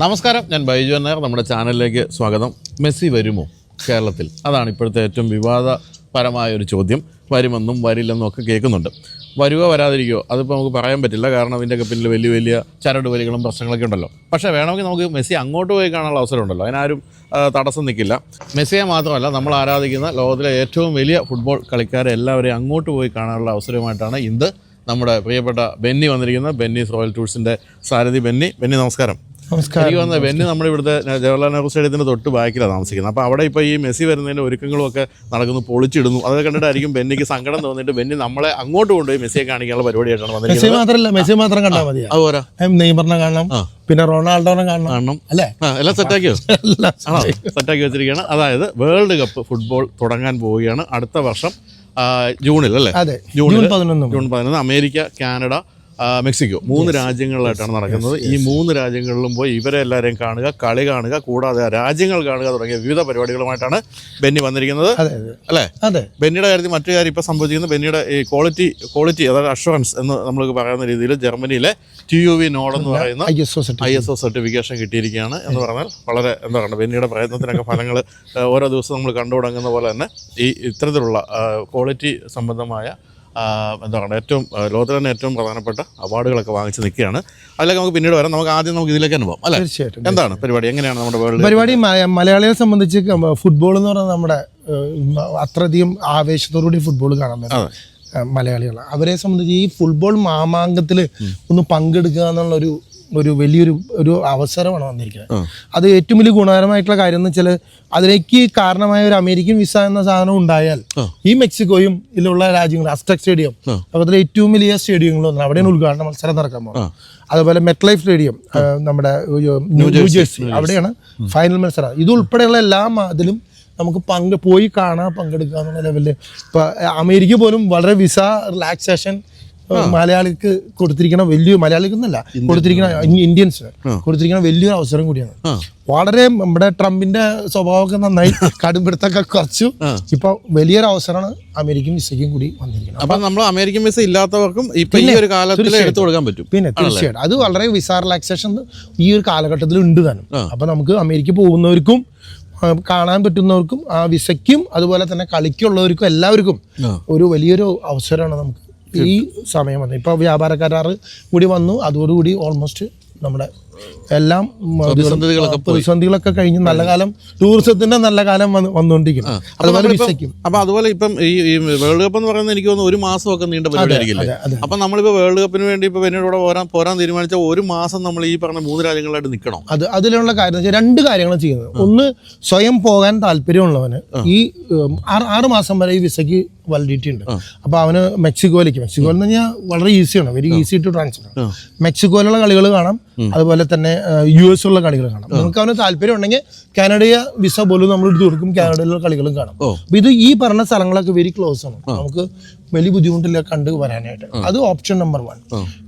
നമസ്കാരം ഞാൻ ബൈജു നായർ. നമ്മുടെ ചാനലിലേക്ക് സ്വാഗതം. മെസ്സി വരുമോ കേരളത്തിൽ? അതാണ് ഇപ്പോഴത്തെ ഏറ്റവും വിവാദപരമായ ഒരു ചോദ്യം. വരുമെന്നും വരില്ലെന്നും ഒക്കെ കേൾക്കുന്നുണ്ട്. വരുവോ വരാതിരിക്കുമോ അതിപ്പോൾ നമുക്ക് പറയാൻ പറ്റില്ല. കാരണം അതിന്റെയൊക്കെ പിന്നിൽ വലിയ വലിയ ചരട് വലികളും പ്രശ്നങ്ങളൊക്കെ ഉണ്ടല്ലോ. പക്ഷേ വേണമെങ്കിൽ നമുക്ക് മെസ്സി അങ്ങോട്ട് പോയി കാണാനുള്ള അവസരം ഉണ്ടല്ലോ. അതിനാരും തടസ്സം നിൽക്കില്ല. മെസ്സിയെ മാത്രമല്ല നമ്മൾ ആരാധിക്കുന്ന ലോകത്തിലെ ഏറ്റവും വലിയ ഫുട്ബോൾ കളിക്കാരെ എല്ലാവരെയും അങ്ങോട്ട് പോയി കാണാനുള്ള അവസരമായിട്ടാണ് ഇന്ന് നമ്മുടെ പ്രിയപ്പെട്ട ബെന്നി വന്നിരിക്കുന്നത്. ബെന്നീസ് റോയൽ ടൂൾസിന്റെ സാരഥി. ബെന്നി ബെന്നി നമസ്കാരം. എനിക്ക് വന്ന ബെന്നി നമ്മുടെ ഇവിടുത്തെ ജവഹർലാൽ നെഹ്റു സ്റ്റേഡിയത്തിന്റെ തൊട്ട് ബാക്കിലാണ് താമസിക്കുന്നത്. അപ്പോൾ അവിടെ ഇപ്പോൾ ഈ മെസ്സി വരുന്നതിന്റെ ഒരുക്കങ്ങളും ഒക്കെ നടക്കുന്നു പൊളിച്ചിടുന്നു. അതൊക്കെ കണ്ടിട്ടായിരിക്കും ബെന്നിക്ക് സങ്കടം തോന്നിയിട്ട് ബെന്നി നമ്മളെ അങ്ങോട്ട് കൊണ്ടുപോയി മെസ്സിയെ കാണിക്കാനുള്ള പരിപാടിയായിട്ടാണ് മെസ്സി മാത്രമല്ല മെസ്സി മാത്രം കണ്ടാൽ മതി അതുപോലെ നെയ്മറിനെ കാണണം പിന്നെ റൊണാൾഡോനെ കാണണം. കാണണം. അല്ലേ? എല്ലാം സെറ്റാക്കിയോ സെറ്റാക്കി വെച്ചിരിക്കുകയാണ്. അതായത് വേൾഡ് കപ്പ് ഫുട്ബോൾ തുടങ്ങാൻ പോവുകയാണ് അടുത്ത വർഷം ജൂണിൽ അല്ലേ? ജൂണിൽ ജൂൺ പതിനൊന്ന് ജൂൺ പതിനൊന്ന് അമേരിക്ക കാനഡ മെക്സിക്കോ. മൂന്ന് രാജ്യങ്ങളിലായിട്ടാണ് നടക്കുന്നത്. ഈ മൂന്ന് രാജ്യങ്ങളിലും പോയി ഇവരെ എല്ലാവരെയും കാണുക കളി കാണുക കൂടാതെ രാജ്യങ്ങൾ കാണുക തുടങ്ങിയ വിവിധ പരിപാടികളുമായിട്ടാണ് ബെന്നി വന്നിരിക്കുന്നത്. അല്ലേ? അതെ. ബെന്നിയുടെ കാര്യത്തിൽ മറ്റു കാര്യം ഇപ്പോൾ സംഭവിച്ചിരിക്കുന്നത് ബെന്നിയുടെ ഈ ക്വാളിറ്റി ക്വാളിറ്റി അതായത് അഷുറൻസ് എന്ന് നമ്മൾ പറയുന്ന രീതിയിൽ ജർമ്മനിയിലെ ടി യു വി നോഡ് എന്ന് പറയുന്ന I S O set I S O certification കിട്ടിയിരിക്കുകയാണ് എന്ന് പറഞ്ഞാൽ വളരെ എന്താ പറയുക ബെന്നിയുടെ പ്രയത്നത്തിനൊക്കെ ഫലങ്ങൾ ഓരോ ദിവസവും നമ്മൾ കണ്ടു തുടങ്ങുന്ന പോലെ തന്നെ ഈ ഇത്തരത്തിലുള്ള ക്വാളിറ്റി സംബന്ധമായ ആ, എന്താ പറയുക ഏറ്റവും ലോകത്തിൽ തന്നെ ഏറ്റവും പ്രധാനപ്പെട്ട അവാർഡുകളൊക്കെ വാങ്ങിച്ച് നിൽക്കുകയാണ്. അതിലൊക്കെ നമുക്ക് പിന്നീട് വരാം. നമുക്ക് ആദ്യം നമുക്ക് ഇതിലേക്ക് അനുഭവം അല്ലേ? തീർച്ചയായിട്ടും എന്താണ് പരിപാടി? എങ്ങനെയാണ് നമ്മുടെ വേൾഡ് പരിപാടി മലയാളിയെ മലയാളികളെ സംബന്ധിച്ച് ഫുട്ബോൾ എന്ന് പറഞ്ഞാൽ നമ്മുടെ അത്രയധികം ആവേശത്തോടുകൂടി ഫുട്ബോൾ കാണാൻ മലയാളികൾ അവരെ സംബന്ധിച്ച് ഈ ഫുട്ബോൾ മാമാങ്കത്തിൽ ഒന്ന് പങ്കെടുക്കുക എന്നുള്ള ഒരു വലിയൊരു ഒരു അവസരമാണ് വന്നിരിക്കുന്നത്. അത് ഏറ്റവും വലിയ ഗുണകരമായിട്ടുള്ള കാര്യം എന്ന് വെച്ചാൽ അതിലേക്ക് കാരണമായ ഒരു അമേരിക്കൻ വിസ എന്ന സാധനം ഉണ്ടായാൽ ഈ മെക്സിക്കോയും ഇതിലുള്ള രാജ്യങ്ങൾ അസ്റ്റക് സ്റ്റേഡിയം അതുപോലെ ഏറ്റവും വലിയ സ്റ്റേഡിയങ്ങളൊന്നും അവിടെയാണ് ഉദ്ഘാടന മത്സരം നടക്കാൻ പോകുന്നത്. അതുപോലെ മെറ്റ്ലൈഫ് സ്റ്റേഡിയം നമ്മുടെ ന്യൂജേഴ്സി അവിടെയാണ് ഫൈനൽ മത്സരം. ഇത് ഉൾപ്പെടെയുള്ള എല്ലാ അതിലും നമുക്ക് പങ്ക് പോയി കാണാൻ പങ്കെടുക്കുക എന്നുള്ള ലെവലിൽ ഇപ്പൊ അമേരിക്ക പോലും വളരെ വിസ റിലാക്സേഷൻ മലയാളിക്ക് കൊടുത്തിരിക്കുന്ന വലിയ മലയാളിക്കൊന്നല്ല കൊടുത്തിരിക്കുന്ന ഇന്ത്യൻസ് കൊടുത്തിരിക്കുന്ന വലിയൊരു അവസരം കൂടിയാണ്. വളരെ നമ്മുടെ ട്രംപിന്റെ സ്വഭാവമൊക്കെ നന്നായി കടുംപിടുത്തൊക്കെ കുറച്ചു. ഇപ്പൊ വലിയൊരു അവസരമാണ് അമേരിക്കൻ വിസയ്ക്കും കൂടി വന്നിരിക്കുന്നത്. അപ്പൊ നമ്മൾ അമേരിക്കൻ വിസ ഇല്ലാത്തവർക്കും ഇപ്പൊ ഈ ഒരു കാലത്തിൽ എടുത്തു കൊടുക്കാൻ പറ്റും. പിന്നെ തീർച്ചയായിട്ടും. അത് വളരെ വിസ റിലാക്സേഷൻ ഈ ഒരു കാലഘട്ടത്തിൽ ഉണ്ട് തന്നെ. അപ്പൊ നമുക്ക് അമേരിക്ക പോകുന്നവർക്കും കാണാൻ പറ്റുന്നവർക്കും ആ വിസയ്ക്കും അതുപോലെ തന്നെ കളിക്കുള്ളവർക്കും എല്ലാവർക്കും ഒരു വലിയൊരു അവസരമാണ് നമുക്ക് ഈ സമയം വന്നു. ഇപ്പോൾ വ്യാപാര കരാറ് കൂടി വന്നു. അതോടുകൂടി ഓൾമോസ്റ്റ് നമ്മുടെ എല്ലാം പ്രതിസന്ധികളൊക്കെ കഴിഞ്ഞ് നല്ല കാലം ടൂറിസത്തിന്റെ നല്ല കാലം വന്ന് വന്നുകൊണ്ടിരിക്കുന്നു. അതുപോലെ വിസയ്ക്കും അപ്പൊ അതുപോലെ ഇപ്പം ഈ വേൾഡ് കപ്പ് എന്ന് പറയുന്നത് എനിക്ക് തോന്നുന്നു ഒരു മാസമൊക്കെ നീണ്ട പരിപാടി ആയിരിക്കില്ലേ അതെ അതെ. അപ്പൊ നമ്മളിപ്പോ വേൾഡ് കപ്പിന് വേണ്ടി ഇപ്പൊ പിന്നീട് പോരാൻ പോരാൻ തീരുമാനിച്ച ഒരു മാസം നമ്മൾ ഈ പറഞ്ഞ മൂന്ന് രാജ്യങ്ങളായിട്ട് നിൽക്കണം? അത് അതിലുള്ള കാര്യം രണ്ട് കാര്യങ്ങൾ ചെയ്യുന്നത്. ഒന്ന് സ്വയം പോകാൻ താല്പര്യമുള്ളവന് ഈ ആറ് ആറ് മാസം വരെ ഈ വിസയ്ക്ക് വാലിഡിറ്റി ഉണ്ട്. അപ്പൊ അവന് മെക്സിക്കോയിലേക്ക്. മെക്സിക്കോ എന്ന് പറഞ്ഞാൽ വളരെ ഈസിയാണ് വെരി ഈസി ടു ട്രാൻസ്ഫർ മെക്സിക്കോയിലുള്ള കളികൾ കാണാം. അതുപോലെ തന്നെ യു എസ് ഉള്ള കളികൾ കാണാം. നമുക്ക് അവന് താല്പര്യം ഉണ്ടെങ്കിൽ കാനഡയ വിസ പോലും നമ്മൾ എടുത്തു കൊടുക്കും കാനഡയിലുള്ള കളികളും കാണാം. അപ്പൊ ഇത് ഈ പറഞ്ഞ സ്ഥലങ്ങളൊക്കെ വെരി ക്ലോസ് ആണ്. നമുക്ക് വലിയ ബുദ്ധിമുട്ടില്ല കണ്ടു വരാനായിട്ട്. അത് ഓപ്ഷൻ നമ്പർ വൺ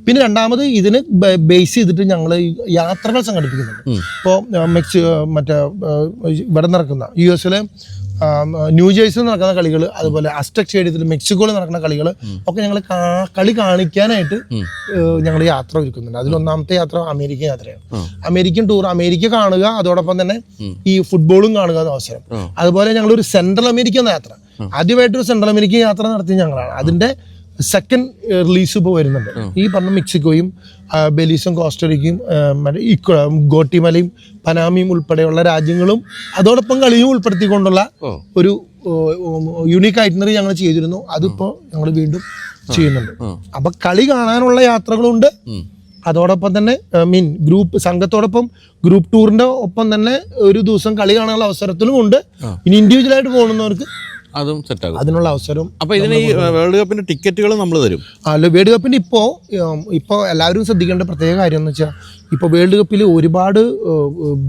പിന്നെ രണ്ടാമത് ഇതിന് ബേസ് ചെയ്തിട്ട് ഞങ്ങൾ യാത്രകൾ സംഘടിപ്പിക്കുന്നുണ്ട്. ഇപ്പോൾ മെക്സി മറ്റേ ഇവിടെ നടക്കുന്ന യു എസിലെ ന്യൂ ജേഴ്സിൽ നടക്കുന്ന കളികൾ അതുപോലെ അസ്റ്റക് സ്റ്റേഡിയത്തിൽ മെക്സിക്കോയിൽ നടക്കുന്ന കളികൾ ഒക്കെ ഞങ്ങൾ കളി കാണിക്കാനായിട്ട് ഞങ്ങൾ യാത്ര ഒരുക്കുന്നുണ്ട്. അതിലൊന്നാമത്തെ യാത്ര അമേരിക്കൻ യാത്രയാണ്. അമേരിക്കൻ ടൂർ അമേരിക്ക കാണുക അതോടൊപ്പം തന്നെ ഈ ഫുട്ബോളും കാണുക എന്ന അവസരം. അതുപോലെ ഞങ്ങൾ ഒരു സെൻട്രൽ അമേരിക്ക എന്ന യാത്ര. ആദ്യമായിട്ടൊരു സെൻട്രൽ അമേരിക്ക യാത്ര നടത്തിയ ഞങ്ങളാണ്. അതിന്റെ സെക്കൻഡ് റിലീസ് ഇപ്പോൾ വരുന്നുണ്ട്. ഈ പറഞ്ഞ മെക്സിക്കോയും ബെലീസും കോസ്റ്ററിക്കും മറ്റേ ഇക്വ- ഗോട്ടിമലയും പനാമിയും ഉൾപ്പെടെയുള്ള രാജ്യങ്ങളും അതോടൊപ്പം കളിയും ഉൾപ്പെടുത്തിക്കൊണ്ടുള്ള ഒരു യുണീക്ക് ഐറ്റിനറി ഞങ്ങൾ ചെയ്തിരുന്നു. അതിപ്പോൾ ഞങ്ങൾ വീണ്ടും ചെയ്യുന്നുണ്ട്. അപ്പൊ കളി കാണാനുള്ള യാത്രകളുണ്ട്. അതോടൊപ്പം തന്നെ മീൻ ഗ്രൂപ്പ് സംഘത്തോടൊപ്പം ഗ്രൂപ്പ് ടൂറിന്റെ ഒപ്പം തന്നെ ഒരു ദിവസം കളി കാണാനുള്ള അവസരത്തിലും ഉണ്ട്. ഇനി ഇൻഡിവിജ്വലായിട്ട് പോകുന്നവർക്ക് അതും സെറ്റ് ആകും അതിനുള്ള അവസരം അപ്പോൾ ഇതിന് ഈ വേൾഡ് കപ്പിന്റെ ടിക്കറ്റുകൾ നമ്മൾ തരും. അല്ല വേൾഡ് കപ്പിന് ഇപ്പോൾ ഇപ്പോൾ എല്ലാവരും ശ്രദ്ധിക്കേണ്ട പ്രത്യേക കാര്യം എന്ന് വെച്ചാൽ ഇപ്പോൾ വേൾഡ് കപ്പിൽ ഒരുപാട്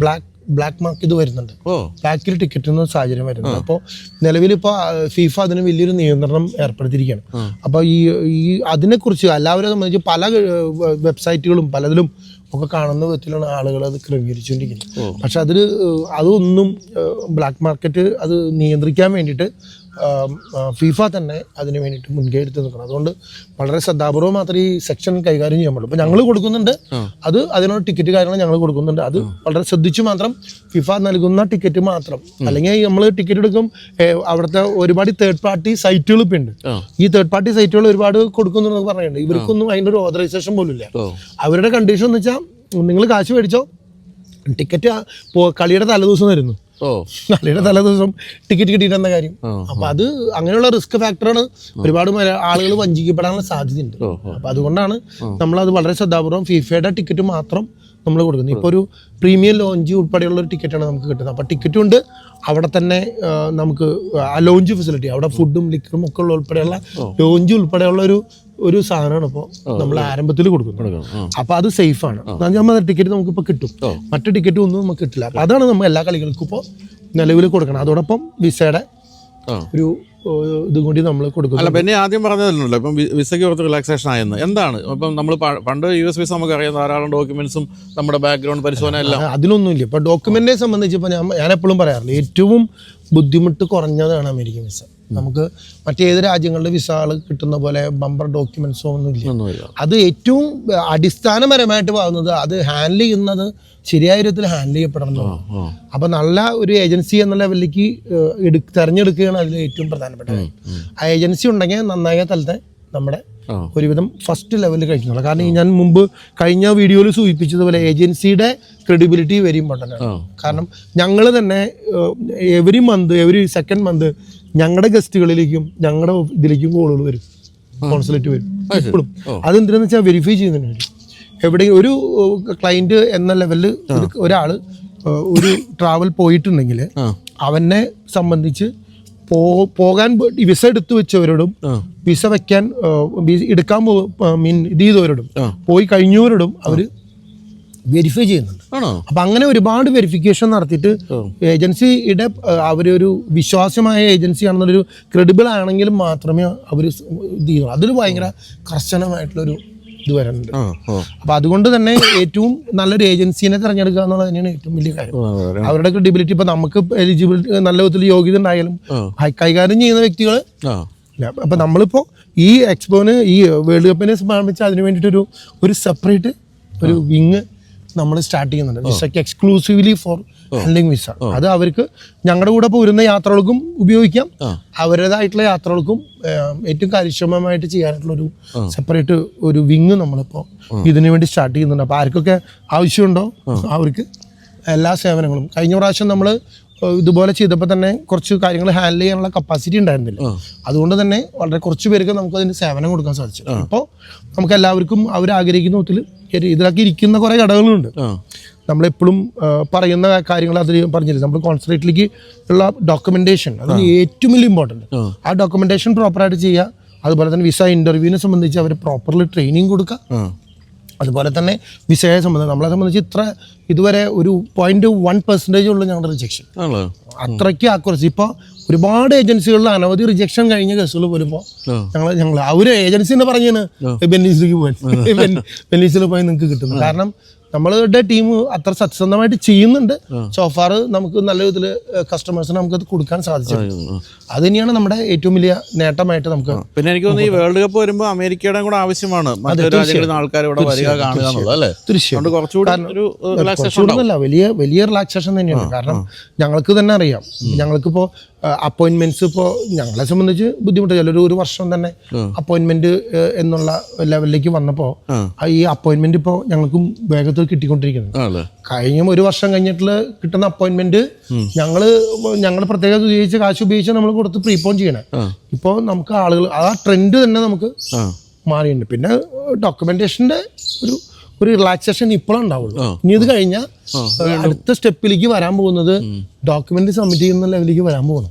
ബ്ലാക്ക് ബ്ലാക്ക് മാർക്ക് ഇത് വരുന്നുണ്ട്. ബ്ലാക്കിൽ ടിക്കറ്റ് എന്ന സാഹചര്യം വരുന്നുണ്ട്. അപ്പോൾ നിലവിൽ ഇപ്പോൾ ഫീഫ അതിന് വലിയൊരു നിയന്ത്രണം ഏർപ്പെടുത്തിയിരിക്കുകയാണ്. അപ്പോൾ ഈ ഈ അതിനെക്കുറിച്ച് എല്ലാവരും സംബന്ധിച്ച് പല വെബ്സൈറ്റുകളും പലതിലും ഒക്കെ കാണുന്ന വിധത്തിലാണ് ആളുകൾ അത് ക്രമീകരിച്ചുകൊണ്ടിരിക്കുന്നത്. പക്ഷെ അതിൽ അതൊന്നും ബ്ലാക്ക് മാർക്കറ്റ് അത് നിയന്ത്രിക്കാൻ വേണ്ടിയിട്ട് ഫിഫ തന്നെ അതിന് വേണ്ടിയിട്ട് മുൻകൈ എടുത്ത് നിൽക്കണം. അതുകൊണ്ട് വളരെ ശ്രദ്ധാപൂർവം മാത്രമേ ഈ സെക്ഷൻ കൈകാര്യം ചെയ്യാൻ പറ്റുള്ളൂ. ഇപ്പം ഞങ്ങൾ കൊടുക്കുന്നുണ്ട്. അത് അതിനുള്ള ടിക്കറ്റ് കാര്യങ്ങൾ ഞങ്ങൾ കൊടുക്കുന്നുണ്ട്. അത് വളരെ ശ്രദ്ധിച്ച് മാത്രം ഫിഫ നൽകുന്ന ടിക്കറ്റ് മാത്രം. അല്ലെങ്കിൽ നമ്മൾ ടിക്കറ്റ് എടുക്കും അവിടുത്തെ ഒരുപാട് തേർഡ് പാർട്ടി സൈറ്റുകൾ ഇപ്പം ഉണ്ട് ഈ തേർഡ് പാർട്ടി സൈറ്റുകൾ ഒരുപാട് കൊടുക്കുന്നുണ്ടെന്ന് പറയുന്നുണ്ട്. ഇവർക്കൊന്നും അതിന്റെ ഒരു ഓതറൈസേഷൻ പോലും ഇല്ല. അവരുടെ കണ്ടീഷൻ എന്ന് വെച്ചാൽ നിങ്ങൾ കാശ് മേടിച്ചോ ടിക്കറ്റ് കളിയുടെ തലേദിവസം തരുന്നു ഓ. തലേ തലേദിവസം ടിക്കറ്റ് കിട്ടിയിട്ടെന്ന കാര്യം? അപ്പൊ അത് അങ്ങനെയുള്ള റിസ്ക് ഫാക്ടറാണ് ഒരുപാട് ആളുകൾ വഞ്ചിക്കപ്പെടാനുള്ള സാധ്യതയുണ്ട്. അപ്പൊ അതുകൊണ്ടാണ് നമ്മൾ അത് വളരെ ശ്രദ്ധാപൂർവം ഫിഫയുടെ ടിക്കറ്റ് മാത്രം നമ്മൾ കൊടുക്കുന്നത്. ഇപ്പോൾ ഒരു പ്രീമിയം ലോഞ്ച് ഉൾപ്പെടെയുള്ള ഒരു ടിക്കറ്റാണ് നമുക്ക് കിട്ടുന്നത്. അപ്പോൾ ടിക്കറ്റും ഉണ്ട്. അവിടെ തന്നെ നമുക്ക് ആ ലോഞ്ച് ഫെസിലിറ്റി അവിടെ ഫുഡും ലിക്കറും ഒക്കെ ഉള്ള ഉൾപ്പെടെയുള്ള ലോഞ്ച് ഉൾപ്പെടെയുള്ള ഒരു ഒരു സാധനമാണ് ഇപ്പോൾ നമ്മൾ ആരംഭത്തിൽ കൊടുക്കുന്നത്. അപ്പൊ അപ്പോൾ അത് സേഫ് ആണ് നമ്മൾ ടിക്കറ്റ് നമുക്കിപ്പോൾ കിട്ടും. മറ്റു ടിക്കറ്റ് ഒന്നും നമുക്ക് കിട്ടില്ല. അതാണ് നമ്മൾ എല്ലാ കളികൾക്കും ഇപ്പോൾ നിലവിൽ കൊടുക്കണം അതോടൊപ്പം വിസയുടെ ഒരു ഇതും കൂടി നമ്മൾ കൊടുക്കും അല്ല പിന്നെ ആദ്യം പറഞ്ഞതല്ലോ ഇപ്പം വിസയ്ക്ക് കുറച്ച് റിലാക്സേഷൻ ആയെന്ന്. എന്താണ്? ഇപ്പം നമ്മൾ പണ്ട് യു എസ് വിസ നമുക്കറിയാം ധാരാളം ഡോക്യുമെന്റ്സും നമ്മുടെ ബാക്ക്ഗ്രൗണ്ട് പരിശോധന എല്ലാം. അതിലൊന്നുമില്ല ഇപ്പോൾ ഡോക്യുമെന്റിനെ സംബന്ധിച്ച് ഇപ്പോൾ ഞാൻ ഞാൻ എപ്പോഴും പറയാറില്ല ഏറ്റവും ബുദ്ധിമുട്ട് കുറഞ്ഞതാണ് അമേരിക്കൻ വിസ നമുക്ക് മറ്റേത് രാജ്യങ്ങളുടെ വിസകൾ കിട്ടുന്ന പോലെ ബമ്പർ ഡോക്യുമെന്റ്സോ ഒന്നുമില്ല. അത് ഏറ്റവും അടിസ്ഥാനപരമായിട്ട് പോകുന്നത് അത് ഹാൻഡിൽ ചെയ്യുന്നത് ശരിയായ വിധത്തിൽ ഹാൻഡിൽ ചെയ്യപ്പെടണം അപ്പൊ നല്ല ഒരു ഏജൻസി എന്ന ലെവലിലേക്ക് തെരഞ്ഞെടുക്കുകയാണ് അതിൽ ഏറ്റവും പ്രധാനപ്പെട്ട കാര്യം ആ ഏജൻസി ഉണ്ടെങ്കിൽ നന്നായ തലത്തെ നമ്മുടെ ഒരുവിധം ഫസ്റ്റ് ലെവലിൽ കഴിക്കുന്നുള്ളൂ കാരണം ഞാൻ മുമ്പ് കഴിഞ്ഞ വീഡിയോയിൽ സൂചിപ്പിച്ചതുപോലെ ഏജൻസിയുടെ ക്രെഡിബിലിറ്റി വെരി ഇമ്പോർട്ടന്റ് ആണ് കാരണം ഞങ്ങൾ തന്നെ every month every second month ഞങ്ങളുടെ ഗസ്റ്റുകളിലേക്കും ഞങ്ങളുടെ ഇതിലേക്കും കോളുകൾ വരും. കോൺസുലേറ്റ് വരും. ഇപ്പോഴും അതെന്തിനാന്ന് വെച്ചാൽ വെരിഫൈ ചെയ്യുന്നതിന് വേണ്ടി എവിടെ ഒരു ക്ലൈന്റ് എന്ന ലെവലിൽ ഒരാൾ ഒരു ട്രാവൽ പോയിട്ടുണ്ടെങ്കിൽ അവനെ സംബന്ധിച്ച് പോകാൻ വിസ എടുത്തു വെച്ചവരോടും വിസ വെക്കാൻ എടുക്കാൻ മീൻ ഇത് ചെയ്തവരോടും പോയി കഴിഞ്ഞവരോടും അവർ വെരിഫൈ ചെയ്യുന്നുണ്ട്. അപ്പൊ അങ്ങനെ ഒരുപാട് വെരിഫിക്കേഷൻ നടത്തിയിട്ട് ഏജൻസിയുടെ അവരൊരു വിശ്വാസമായ ഏജൻസിയാണെന്നൊരു ക്രെഡിബിൾ ആണെങ്കിലും മാത്രമേ അവർ ഇത് ചെയ്യുള്ളൂ. അതിൽ ഭയങ്കര കർശനമായിട്ടുള്ളൊരു ഇത് വരുന്നുണ്ട് അപ്പൊ അതുകൊണ്ട് തന്നെ ഏറ്റവും നല്ലൊരു ഏജൻസിനെ തിരഞ്ഞെടുക്കുക എന്നുള്ളത് തന്നെയാണ് ഏറ്റവും വലിയ കാര്യം. അവരുടെ ക്രെഡിബിലിറ്റി ഇപ്പൊ നമുക്ക് എലിജിബിലിറ്റി നല്ല വിധത്തിൽ യോഗ്യത ഉണ്ടായാലും കൈകാര്യം ചെയ്യുന്ന വ്യക്തികൾ അപ്പൊ നമ്മളിപ്പോ ഈ എക്സ്പോന് ഈ വേൾഡ് കപ്പിനെ സംബന്ധിച്ച് അതിന് വേണ്ടിയിട്ടൊരു ഒരു സെപ്പറേറ്റ് ഒരു വിങ് നമ്മൾ സ്റ്റാർട്ട് ചെയ്യുന്നുണ്ട്. എക്സ്ക്ലൂസീവ്ലി ഫോർ ഹാൻഡിങ് വിസ അത് അവർക്ക് ഞങ്ങളുടെ കൂടെ പോരുന്ന യാത്രകൾക്കും ഉപയോഗിക്കാം. അവരുടേതായിട്ടുള്ള യാത്രകൾക്കും ഏറ്റവും കാര്യക്ഷമമായിട്ട് ചെയ്യാനായിട്ടുള്ള ഒരു സെപ്പറേറ്റ് ഒരു വിങ് നമ്മളിപ്പോൾ ഇതിനു വേണ്ടി സ്റ്റാർട്ട് ചെയ്യുന്നുണ്ട്. അപ്പോൾ ആർക്കൊക്കെ ആവശ്യമുണ്ടോ അവർക്ക് എല്ലാ സേവനങ്ങളും. കഴിഞ്ഞ പ്രാവശ്യം നമ്മൾ ഇതുപോലെ ചെയ്തപ്പോൾ തന്നെ കുറച്ച് കാര്യങ്ങൾ ഹാൻഡിൽ ചെയ്യാനുള്ള കപ്പാസിറ്റി ഉണ്ടായിരുന്നില്ല. അതുകൊണ്ട് തന്നെ വളരെ കുറച്ച് പേർക്ക് നമുക്ക് അതിന് സേവനം കൊടുക്കാൻ സാധിച്ചു. ഇപ്പോൾ നമുക്ക് എല്ലാവർക്കും അവർ ആഗ്രഹിക്കുന്ന വിധത്തിൽ ഇതിലൊക്കെ ഇരിക്കുന്ന കുറേ ഘടകങ്ങളുണ്ട്. നമ്മളെപ്പോഴും ആ, പറയുന്ന കാര്യങ്ങൾ അതിൽ പറഞ്ഞില്ല? നമ്മൾ കോൺസെൻട്രേറ്റിലേക്ക് ഉള്ള ഡോക്യുമെന്റേഷൻ അതിന് ഏറ്റവും വലിയ ഇമ്പോർട്ടന്റ് ആ. ആ ഡോക്യുമെന്റേഷൻ പ്രോപ്പറായിട്ട് ചെയ്യുക അതുപോലെ തന്നെ വിസ ഇന്റർവ്യൂവിനെ സംബന്ധിച്ച് അവർ പ്രോപ്പർലി ട്രെയിനിങ് കൊടുക്കുക അതുപോലെ തന്നെ വിസയെ സംബന്ധിച്ച് നമ്മളെ സംബന്ധിച്ച് ഇത്ര ഇതുവരെ ഒരു പോയിന്റ് വൺ പെർസെന്റേജ് ഉള്ളൂ ഞങ്ങളുടെ റിജക്ഷൻ അത്രയ്ക്ക് ആക്കുറച്ച് ഇപ്പോൾ ഒരുപാട് ഏജൻസികളിൽ അനവധി റിജക്ഷൻ കഴിഞ്ഞ കേസുകൾ വരുമ്പോൾ ഞങ്ങൾ ഞങ്ങൾ ഞങ്ങൾ ഒരു ഏജൻസി എന്ന് പറഞ്ഞാണ് ബെന്നീസിലേക്ക് പോയി ബെന്നീസിൽ പോയി നിങ്ങൾക്ക് കിട്ടുന്നു കാരണം നമ്മളുടെ ടീം അത്ര സത്യസന്ധമായിട്ട് ചെയ്യുന്നുണ്ട്. സോഫാർ നമുക്ക് നല്ല വിധത്തിൽ കസ്റ്റമേഴ്സിന് നമുക്ക് അത് കൊടുക്കാൻ സാധിച്ചു ആ. അത് തന്നെയാണ് നമ്മുടെ ഏറ്റവും വലിയ നേട്ടമായിട്ട് നമുക്ക് പിന്നെ എനിക്ക് തോന്നുന്നു ഈ വേൾഡ് കപ്പ് വരുമ്പോൾ അമേരിക്കയുടെ കൂടെ ആവശ്യമാണ്. ആൾക്കാർ ഇവിടെ വരിക കാണുക എന്നുള്ളത് തീർച്ചയായും. വലിയ വലിയ റിലാക്സേഷൻ തന്നെയാണ്. കാരണം ഞങ്ങൾക്ക് തന്നെ അറിയാം. ഞങ്ങൾക്കിപ്പോൾ അപ്പോയിന്റ്മെന്റ്സ് ഇപ്പോൾ ഞങ്ങളെ സംബന്ധിച്ച് ബുദ്ധിമുട്ട്. ചിലർ ഒരു വർഷം തന്നെ അപ്പോയിന്റ്മെന്റ് എന്നുള്ള ലെവലിലേക്ക് വന്നപ്പോൾ ഈ അപ്പോയിന്റ്മെന്റ് ഇപ്പോൾ ഞങ്ങൾക്കും വേഗത്തിൽ കിട്ടിക്കൊണ്ടിരിക്കുന്നത് കഴിഞ്ഞ ഒരു വർഷം കഴിഞ്ഞിട്ടുള്ള കിട്ടുന്ന അപ്പോയിന്റ്മെന്റ് ഞങ്ങൾ ഞങ്ങൾ പ്രത്യേകം ഉപയോഗിച്ച് കാശ് ഉപയോഗിച്ച് നമ്മൾ കൊടുത്ത് പ്രീപോൺ ചെയ്യണേ. ഇപ്പോ ഇപ്പോൾ നമുക്ക് ആളുകൾ ആ ട്രെൻഡ് തന്നെ നമുക്ക് മാറിയിട്ടുണ്ട്. പിന്നെ ഡോക്യുമെന്റേഷന്റെ ഒരു ഒരു റിലാക്സേഷൻ ഇപ്പോഴും ഉണ്ടാവുള്ളൂ. ആ. ഇനി ഇത് കഴിഞ്ഞാൽ അടുത്ത സ്റ്റെപ്പിലേക്ക് വരാൻ പോകുന്നത് ഡോക്യുമെന്റ് സബ്മിറ്റ് ചെയ്യുന്ന ലെവലിലേക്ക് വരാൻ പോകുന്നു.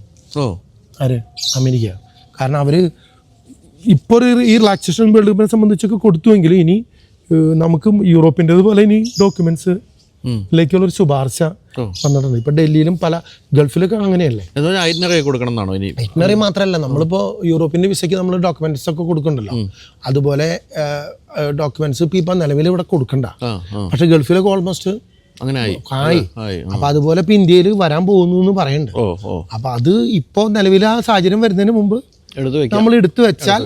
ആര്? അമേരിക്ക. കാരണം അവർ ഇപ്പോൾ ഈ റിലാക്സേഷൻ വേൾഡ് കപ്പിനെ സംബന്ധിച്ചൊക്കെ കൊടുത്തുവെങ്കിൽ ഇനി നമുക്ക് യൂറോപ്പിന്റെത് പോലെ ഇനി ഡോക്യുമെന്റ്സ്. ലേക്കുള്ള ഒരു ശുപാർശ. വന്നിട്ടുണ്ട്. ഇപ്പൊ ഡൽഹിയിലും പല ഗൾഫിലൊക്കെ അങ്ങനെയല്ലേ? ഐറ്റിനറി കൊടുക്കണം എന്നാണോ ഇനി? വെറ്റിനറി മാത്രമല്ല നമ്മളിപ്പോ യൂറോപ്പിന്റെ വിസയ്ക്ക് നമ്മൾ ഡോക്യുമെന്റ്സ് ഒക്കെ കൊടുക്കണ്ടല്ലോ. അതുപോലെ ഡോക്യുമെന്റ്സ് ഇപ്പൊ ഇപ്പൊ നിലവിൽ ഇവിടെ കൊടുക്കണ്ട. പക്ഷെ ഗൾഫിലൊക്കെ ഓൾമോസ്റ്റ് അങ്ങനെ ആയി. അപ്പൊ അതുപോലെ ഇപ്പൊ ഇന്ത്യയിൽ വരാൻ പോകുന്നു എന്ന് പറയുന്നുണ്ട് അപ്പൊ അത് ഇപ്പോ നിലവിൽ ആ സാഹചര്യം വരുന്നതിന് മുമ്പ് നമ്മൾ എടുത്തു വെച്ചാൽ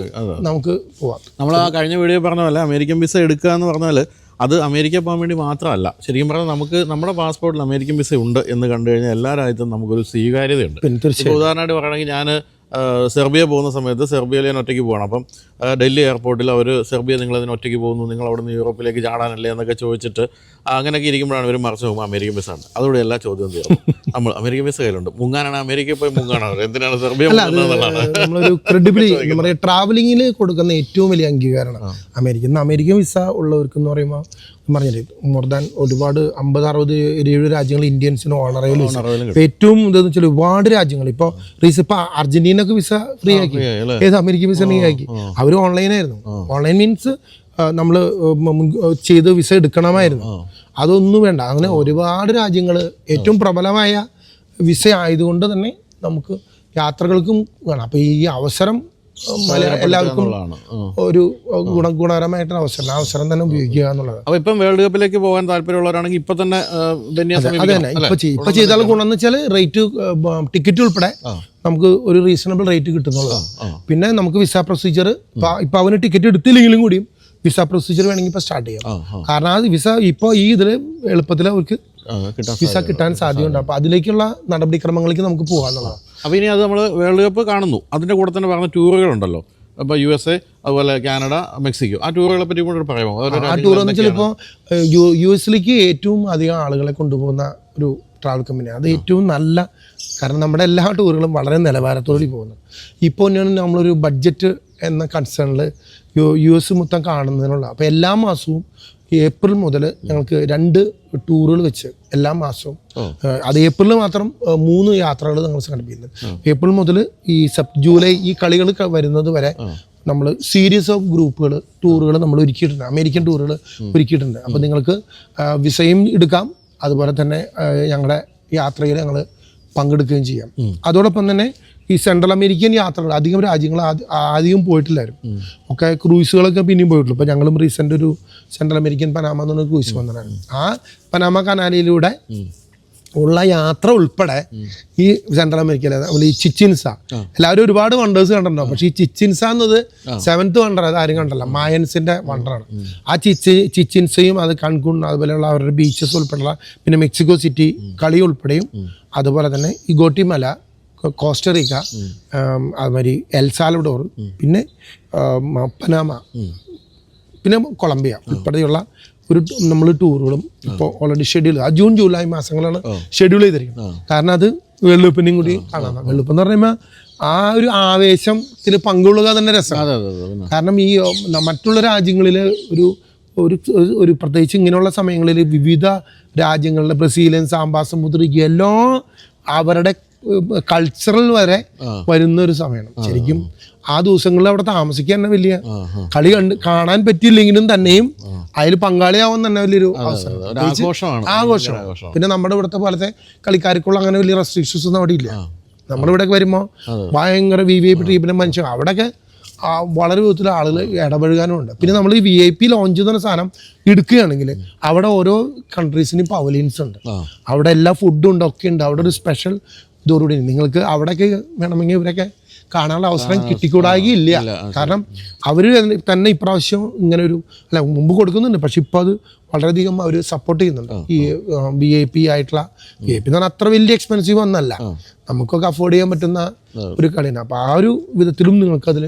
നമുക്ക് പോവാം. നമ്മൾ ആ കഴിഞ്ഞ വീഡിയോ പറഞ്ഞ പോലെ അമേരിക്കൻ വിസ എടുക്കുക എന്ന് പറഞ്ഞാൽ അത് അമേരിക്കയിൽ പോകാൻ വേണ്ടി മാത്രമല്ല. ശരിക്കും പറഞ്ഞാൽ നമുക്ക് നമ്മുടെ പാസ്പോർട്ടിൽ അമേരിക്കൻ വിസ ഉണ്ട് എന്ന് കണ്ടു കഴിഞ്ഞാൽ എല്ലാ രാജ്യത്തും നമുക്കൊരു സ്വീകാര്യതയുണ്ട്. ഉദാഹരണമായിട്ട് പറയുകയാണെങ്കിൽ ഞാൻ സെർബിയ പോകുന്ന സമയത്ത് സെർബിയയിൽ ഞാൻ ഒറ്റയ്ക്ക് പോകണം അപ്പം ഡൽഹി എയർപോർട്ടിൽ അവർ സെർബിയ നിങ്ങളതിന് ഒറ്റയ്ക്ക് പോകുന്നു നിങ്ങൾ അവിടെ നിന്ന് യൂറോപ്പിലേക്ക് ചാടാനല്ലേ? എന്നൊക്കെ ചോദിച്ചിട്ട് അങ്ങനെയൊക്കെ ഇരിക്കുമ്പോഴാണ് ഇവർ മറിച്ച് പോകുമ്പോൾ അമേരിക്കൻ വിസ ആണ്. അതോടെ എല്ലാ ചോദ്യം തീർന്നു നമ്മൾ അമേരിക്കൻ ബസ് കയ്യിലുണ്ട്. മുങ്ങാനാണ് അമേരിക്കയിൽ പോയി മുങ്ങാണോ? എന്തിനാണ് സെർബിയ നമ്മളൊരു നമ്മുടെ ട്രാവലിങ്ങിൽ കൊടുക്കുന്ന ഏറ്റവും വലിയ അംഗീകാരമാണ് അമേരിക്ക. അമേരിക്കൻ വിസ ഉള്ളവർക്ക് എന്ന് പറയുമ്പോൾ പറഞ്ഞില്ലേ മോർ ദാൻ ഒരുപാട് അമ്പത് അറുപത് ഏഴ് രാജ്യങ്ങൾ ഇന്ത്യൻസിന് ഓണറേബിൾ വിസ ഇപ്പൊ ഏറ്റവും ഇതെന്ന് വെച്ചാൽ ഒരുപാട് രാജ്യങ്ങൾ. ഇപ്പോൾ റീസ് ഇപ്പൊ അർജന്റീനക്ക് വിസ ഫ്രീ ആക്കി. അല്ലേ? ഏത് അമേരിക്കൻ വിസ ഫ്രീ ആക്കി. അവർ ഓൺലൈനായിരുന്നു ഓൺലൈൻ മീൻസ് നമ്മൾ ചെയ്ത് വിസ എടുക്കണമായിരുന്നു. അതൊന്നും വേണ്ട. അങ്ങനെ ഒരുപാട് രാജ്യങ്ങൾ ഏറ്റവും പ്രബലമായ വിസ ആയതുകൊണ്ട് തന്നെ നമുക്ക് യാത്രകൾക്കും വേണം. അപ്പോൾ ഈ അവസരം എല്ലാവർക്കും. ഒരു ഗുണ ഗുണകരമായിട്ടുള്ള അവസരം അവസരം തന്നെ ഉപയോഗിക്കുക എന്നുള്ളത്. അപ്പൊ ഇപ്പം വേൾഡ് കപ്പിലേക്ക് പോകാൻ താല്പര്യമുള്ളവരാണെങ്കിൽ ഇപ്പൊ തന്നെ അത് ഇപ്പൊ ഇപ്പൊ ചെയ്താൽ ഗുണം എന്ന് വെച്ചാൽ റേറ്റ് ടിക്കറ്റ് ഉൾപ്പെടെ നമുക്ക് ഒരു റീസണബിൾ റേറ്റ് കിട്ടുന്നുള്ളതാണ് പിന്നെ നമുക്ക് വിസ പ്രൊസീജിയർ ഇപ്പൊ അവന് ടിക്കറ്റ് എടുത്തില്ലെങ്കിലും കൂടിയും വിസ പ്രൊസീജിയർ വേണമെങ്കിൽ ഇപ്പൊ സ്റ്റാർട്ട് ചെയ്യാം. കാരണം ആ വിസ ഇപ്പോൾ ഈ ഇതിൽ എളുപ്പത്തിൽ അവർക്ക് വിസ കിട്ടാൻ സാധ്യതയുണ്ട്. അപ്പൊ അതിലേക്കുള്ള നടപടിക്രമങ്ങളിലേക്ക് നമുക്ക് പോകാന്നുള്ളതാണ് അപ്പോൾ ഇനി അത് നമ്മൾ വേൾഡ് കപ്പ് കാണുന്നു. അതിന്റെ കൂടെ തന്നെ പറഞ്ഞ ടൂറുകളുണ്ടല്ലോ അപ്പോൾ യു എസ് എ അതുപോലെ കാനഡ മെക്സിക്കോ. ആ ടൂറുകളെ പറ്റി കൂടെ പറയാമോ? ആ ടൂർ എന്ന് വെച്ചാൽ ഇപ്പോൾ യു യു എസിലേക്ക് ഏറ്റവും അധികം ആളുകളെ കൊണ്ടുപോകുന്ന ഒരു ട്രാവൽ കമ്പനിയാണ്. അത് ഏറ്റവും നല്ല കാരണം നമ്മുടെ എല്ലാ ടൂറുകളും വളരെ നിലവാരത്തോടെ പോകുന്നു. ഇപ്പോൾ തന്നെയാണ് നമ്മളൊരു ബഡ്ജറ്റ് എന്ന കൺസേണിൽ യു യു എസ് മൊത്തം കാണുന്നതിനുള്ള. അപ്പോൾ എല്ലാ മാസവും ഏപ്രിൽ മുതൽ ഞങ്ങൾക്ക് രണ്ട് ടൂറുകൾ വെച്ച് എല്ലാ മാസവും അത് ഏപ്രിൽ മാത്രം മൂന്ന് യാത്രകൾ ഞങ്ങൾ സംഘടിപ്പിക്കുന്നുണ്ട്. ഏപ്രിൽ മുതൽ ഈ സെപ് ജൂലൈ ഈ കളികൾ വരുന്നത് വരെ നമ്മൾ സീരീസ് ഓഫ് ഗ്രൂപ്പുകൾ ടൂറുകൾ നമ്മൾ ഒരുക്കിയിട്ടുണ്ട്. അമേരിക്കൻ ടൂറുകൾ ഒരുക്കിയിട്ടുണ്ട്. അപ്പോൾ നിങ്ങൾക്ക് വിസയും എടുക്കാം. അതുപോലെ തന്നെ ഞങ്ങളുടെ യാത്രയിൽ ഞങ്ങൾ പങ്കെടുക്കുകയും ചെയ്യാം. അതോടൊപ്പം തന്നെ ഈ സെൻട്രൽ അമേരിക്കൻ യാത്രകൾ അധികം രാജ്യങ്ങൾ ആദ്യം പോയിട്ടില്ലായിരുന്നു. ഒക്കെ ക്രൂയിസുകളൊക്കെ പിന്നെയും പോയിട്ടുള്ളൂ. ഇപ്പോൾ ഞങ്ങളും റീസെന്റ് ഒരു സെൻട്രൽ അമേരിക്കൻ പനാമ എന്ന് പറഞ്ഞ ക്രൂയിസ് വന്നതാണ്. ആ പനാമ കനാലിലൂടെ ഉള്ള യാത്ര ഉൾപ്പെടെ ഈ സെൻട്രൽ അമേരിക്കയിലെ നമ്മൾ ഈ ചിച്ചിൻസ. എല്ലാവരും ഒരുപാട് വണ്ടേഴ്സ് കണ്ടിട്ടുണ്ടാവും പക്ഷേ ഈ ചിച്ചിൻസ എന്നത് സെവൻത്ത് വണ്ടർ അത് ആരും കണ്ടല്ല മായൻസിന്റെ വണ്ടറാണ് ആ ചിച്ചി ചിച്ചിൻസയും അത് കൺകുൺ അതുപോലെയുള്ള അവരുടെ ബീച്ചസ് ഉൾപ്പെടെയുള്ള പിന്നെ മെക്സിക്കോ സിറ്റി കളി ഉൾപ്പെടെയും അതുപോലെ തന്നെ ഈ ഗോട്ടിമല കോ- കോസ്റ്ററിക്ക അതുമാതിരി എൽസാലഡോർ പിന്നെ പനാമ പിന്നെ കൊളംബിയ ഉൾപ്പെടെയുള്ള ഒരു നമ്മൾ ടൂറുകളും ഇപ്പോൾ ഓൾറെഡി ഷെഡ്യൂൾ ആ ജൂൺ ജൂലൈ മാസങ്ങളാണ് ഷെഡ്യൂൾ ചെയ്തിരിക്കുന്നത്. കാരണം അത് വെള്ളുപ്പിനെയും കൂടി കാണാം. വെള്ളുപ്പ് എന്ന് പറയുമ്പോൾ ആ ഒരു ആവേശത്തിൽ പങ്കുകൊള്ളുക തന്നെ രസമാണ് കാരണം ഈ മറ്റുള്ള രാജ്യങ്ങളിൽ ഒരു ഒരു ഒരു- പ്രത്യേകിച്ച് ഇങ്ങനെയുള്ള സമയങ്ങളിൽ വിവിധ രാജ്യങ്ങളിലെ ബ്രസീലിയൻ സാമ്പാ സമുദ്രിക്ക് എല്ലാ അവരുടെ കൾച്ചറൽ വരെ വരുന്ന ഒരു സമയമാണ്. ശരിക്കും ആ ദിവസങ്ങളിൽ അവിടെ താമസിക്കാൻ തന്നെ വലിയ കളി കണ്ട് കാണാൻ പറ്റിയില്ലെങ്കിലും തന്നെയും അതിൽ പങ്കാളിയാവാൻ തന്നെ വലിയൊരു അവസരം. ആഘോഷമാണ്. ആഘോഷം ആഘോഷം പിന്നെ നമ്മുടെ ഇവിടുത്തെ പോലത്തെ കളിക്കാർക്കുള്ള അങ്ങനെ വലിയ റെസ്ട്രിക്ഷൻസ് ഒന്നും അവിടെ ഇല്ല. നമ്മളിവിടെ വരുമ്പോൾ ഭയങ്കര V V I P treatment മനുഷ്യൻ. അവിടെയൊക്കെ വളരെ വിധത്തിൽ ആളുകൾ ഇടപഴകാനുണ്ട് പിന്നെ നമ്മൾ ഈ വി ഐ പി ലോഞ്ച് ചെയ്യുന്ന സാധനം എടുക്കുകയാണെങ്കിൽ അവിടെ ഓരോ കൺട്രീസിനും പവലിയൻസ് ഉണ്ട്. അവിടെ എല്ലാ ഫുഡും ഉണ്ട് ഒക്കെ ഉണ്ട്. അവിടെ ഒരു സ്പെഷ്യൽ ഇതോടുകൂടി നിങ്ങൾക്ക് അവിടേക്ക് വേണമെങ്കിൽ ഇവരൊക്കെ കാണാനുള്ള അവസരം കിട്ടിക്കൂടായില്ല കാരണം അവർ തന്നെ ഇപ്രാവശ്യം ഇങ്ങനെ ഒരു അല്ല മുമ്പ് കൊടുക്കുന്നുണ്ട് പക്ഷെ ഇപ്പോൾ അത് വളരെയധികം അവർ സപ്പോർട്ട് ചെയ്യുന്നുണ്ട്. ഈ ബി എ പി ആയിട്ടുള്ള ബി എ പി എന്ന് പറഞ്ഞാൽ അത്ര വലിയ എക്സ്പെൻസീവ് ഒന്നല്ല. നമുക്കൊക്കെ അഫോർഡ് ചെയ്യാൻ പറ്റുന്ന ഒരു കളിയാണ്. അപ്പോൾ ആ ഒരു വിധത്തിലും നിങ്ങൾക്കതിൽ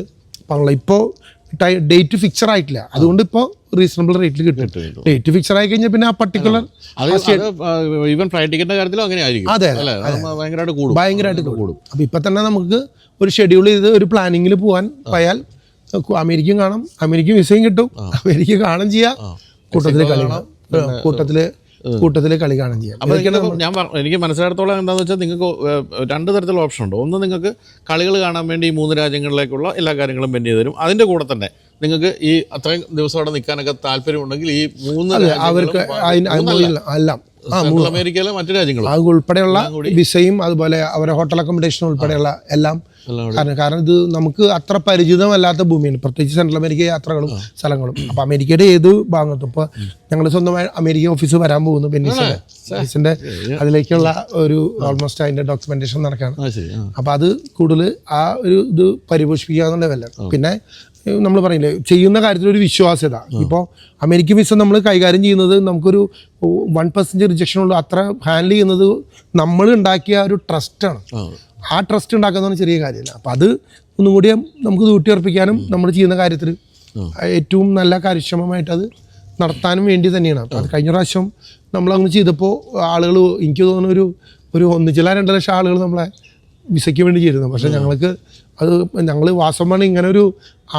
പങ്കുള്ള ഇപ്പോൾ ഡേറ്റ് ഫിക്സർ ആയിട്ടില്ല. അതുകൊണ്ട് ഇപ്പോൾ റീസണബിൾ റേറ്റിൽ കിട്ടും. ഡേറ്റ് ഫിക്സർ ആയി കഴിഞ്ഞാൽ പിന്നെ ആ പർട്ടിക്കുലർ ഈവൻ ഫ്ലൈറ്റ് ടിക്കറ്റിന്റെ കാര്യത്തിലും അങ്ങനെ ആയിരിക്കും. അതെ, ഭയങ്കരമായിട്ട് കൂടും. ഭയങ്കരമായിട്ട് കൂടും. അപ്പോൾ ഇപ്പം തന്നെ നമുക്ക് ഒരു ഷെഡ്യൂൾ ചെയ്ത് ഒരു പ്ലാനിങ്ങിൽ പോകാൻ പോയാൽ അമേരിക്കയും കാണാം. അമേരിക്കയും വിസയും കിട്ടും. അമേരിക്ക കാണും ചെയ്യാം. കൂട്ടത്തിൽ കളി കാണാം. കൂട്ടത്തിൽ കൂട്ടത്തിൽ കളി കാണാൻ ചെയ്യാം. അപ്പോൾ ഞാൻ എനിക്ക് മനസ്സിലായിടത്തോളം എന്താണെന്ന് വെച്ചാൽ നിങ്ങൾക്ക് രണ്ട് തരത്തിലുള്ള ഓപ്ഷൻ ഉണ്ട്. ഒന്ന് നിങ്ങൾക്ക് കളികൾ കാണാൻ വേണ്ടി ഈ മൂന്ന് രാജ്യങ്ങളിലേക്കുള്ള എല്ലാ കാര്യങ്ങളും ബെൻഡ് ചെയ്ത് തരും. അതിന്റെ കൂടെ തന്നെ നിങ്ങൾക്ക് ഈ അത്രയും ദിവസം അവിടെ നിൽക്കാനൊക്കെ താല്പര്യമുണ്ടെങ്കിൽ ഈ മൂന്ന് അവർക്ക് പ- അമേരിക്കയിലെ മറ്റു രാജ്യങ്ങളും. അത് ഉൾപ്പെടെയുള്ള വിസയും അതുപോലെ അവരെ ഹോട്ടൽ അക്കോമഡേഷൻ ഉൾപ്പെടെയുള്ള എല്ലാം കാരണം കാരണം ഇത് നമുക്ക് അത്ര പരിചിതമല്ലാത്ത ഭൂമിയാണ്. പ്രത്യേകിച്ച് സെൻട്രൽ അമേരിക്ക യാത്രകളും സ്ഥലങ്ങളും. അപ്പൊ അമേരിക്കയുടെ ഏത് ഭാഗത്തും ഇപ്പൊ ഞങ്ങൾ സ്വന്തമായി അമേരിക്ക ഓഫീസ് വരാൻ പോകുന്നു ബെന്നീസിന്റെ. അതിലേക്കുള്ള ഒരു ഓൾമോസ്റ്റ് അതിന്റെ ഡോക്യുമെന്റേഷൻ നടക്കുകയാണ് ആ അപ്പൊ അത് കൂടുതൽ ആ ഒരു ഇത് പരിപോഷിപ്പിക്കുക പിന്നെ നമ്മൾ പറയില്ലേ ചെയ്യുന്ന കാര്യത്തിലൊരു വിശ്വാസ്യത. ഇപ്പോൾ അമേരിക്കൻ വിസ നമ്മൾ കൈകാര്യം ചെയ്യുന്നത് നമുക്കൊരു വൺ പെർസെന്റ് റിജക്ഷൻ ഉള്ളൂ. അത്ര ഹാൻഡിൽ ചെയ്യുന്നത് നമ്മൾ ഉണ്ടാക്കിയ ഒരു ട്രസ്റ്റാണ് ആ. ട്രസ്റ്റ് ഉണ്ടാക്കുന്നതാണ് ചെറിയ കാര്യമല്ല. അപ്പം അത് ഒന്നും കൂടി നമുക്ക് ഊട്ടിയുറപ്പിക്കാനും നമ്മൾ ചെയ്യുന്ന കാര്യത്തിൽ ഏറ്റവും നല്ല കാര്യക്ഷമമായിട്ട് അത് നടത്താനും വേണ്ടി തന്നെയാണ്. അത് കഴിഞ്ഞ പ്രാവശ്യം നമ്മളങ്ങനെ ചെയ്തപ്പോൾ ആളുകൾ എനിക്ക് തോന്നുന്ന ഒരു ഒരു ഒന്നിച്ചില്ല രണ്ട് ലക്ഷം ആളുകൾ നമ്മളെ വിസയ്ക്ക് വേണ്ടി ചെയ്തിരുന്നു പക്ഷേ ഞങ്ങൾക്ക് അത് ഞങ്ങൾ വാസമാണ് ഇങ്ങനെ ഒരു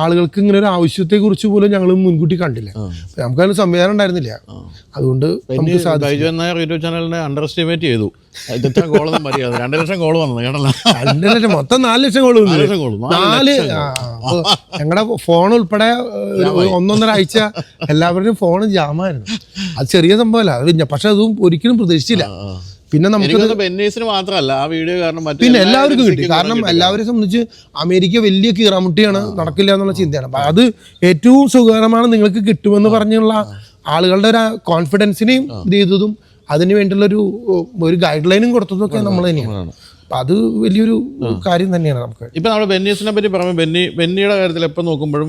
ആളുകൾക്ക് ഇങ്ങനെ ഒരു ആവശ്യത്തെക്കുറിച്ച് പോലും ഞങ്ങൾ മുൻകൂട്ടി കണ്ടില്ല. നമുക്കതിന് സംവിധാനം ഉണ്ടായിരുന്നില്ല. അതുകൊണ്ട് നമുക്ക് സാധിച്ചു ബൈജു നായർ യൂട്യൂബ് ചാനലിനെ അണ്ടർ എസ്റ്റിമേറ്റ് ചെയ്തു. ഇത് ഇത്ര രണ്ട് ലക്ഷം ഗോൾ വന്നത് കേട്ടല്ലോ. രണ്ട് ലക്ഷം മൊത്തം നാല് ലക്ഷം കോൾ നാല് ഞങ്ങളുടെ ഫോൺ ഉൾപ്പെടെ ഒന്നൊന്നര ആഴ്ച എല്ലാവരുടെയും ഫോൺ ജാമായിരുന്നു. അത് ചെറിയ സംഭവമല്ല അത് പക്ഷെ അതും ഒരിക്കലും പ്രതീക്ഷിച്ചില്ല. പിന്നെ നമുക്ക് ബെന്നീസിന് മാത്രമല്ല ആ വീഡിയോ കാരണം പിന്നെ എല്ലാവർക്കും കിട്ടി. കാരണം എല്ലാവരും എല്ലാവരെ സംബന്ധിച്ച് അമേരിക്ക വലിയ കീറാമുട്ടിയാണ് നടക്കില്ല എന്നുള്ള ചിന്തയാണ്. അപ്പൊ അത് ഏറ്റവും സുഖകരമാണ് നിങ്ങൾക്ക് കിട്ടുമെന്ന് പറഞ്ഞുള്ള ആളുകളുടെ ഒരു കോൺഫിഡൻസിനെയും ഇത് ചെയ്തതും അതിന് വേണ്ടിയുള്ള ഒരു ഒരു ഗൈഡ് ലൈനും കൊടുത്തതൊക്കെ നമ്മൾ തന്നെയാണ്. അപ്പൊ അത് വലിയൊരു കാര്യം തന്നെയാണ് നമുക്ക്. ഇപ്പൊ നമ്മൾ ബെന്നീസിനെ പറ്റി പറയുമ്പോൾ ബെന്നി ബെന്നിയുടെ കാര്യത്തിൽ എപ്പോൾ നോക്കുമ്പോഴും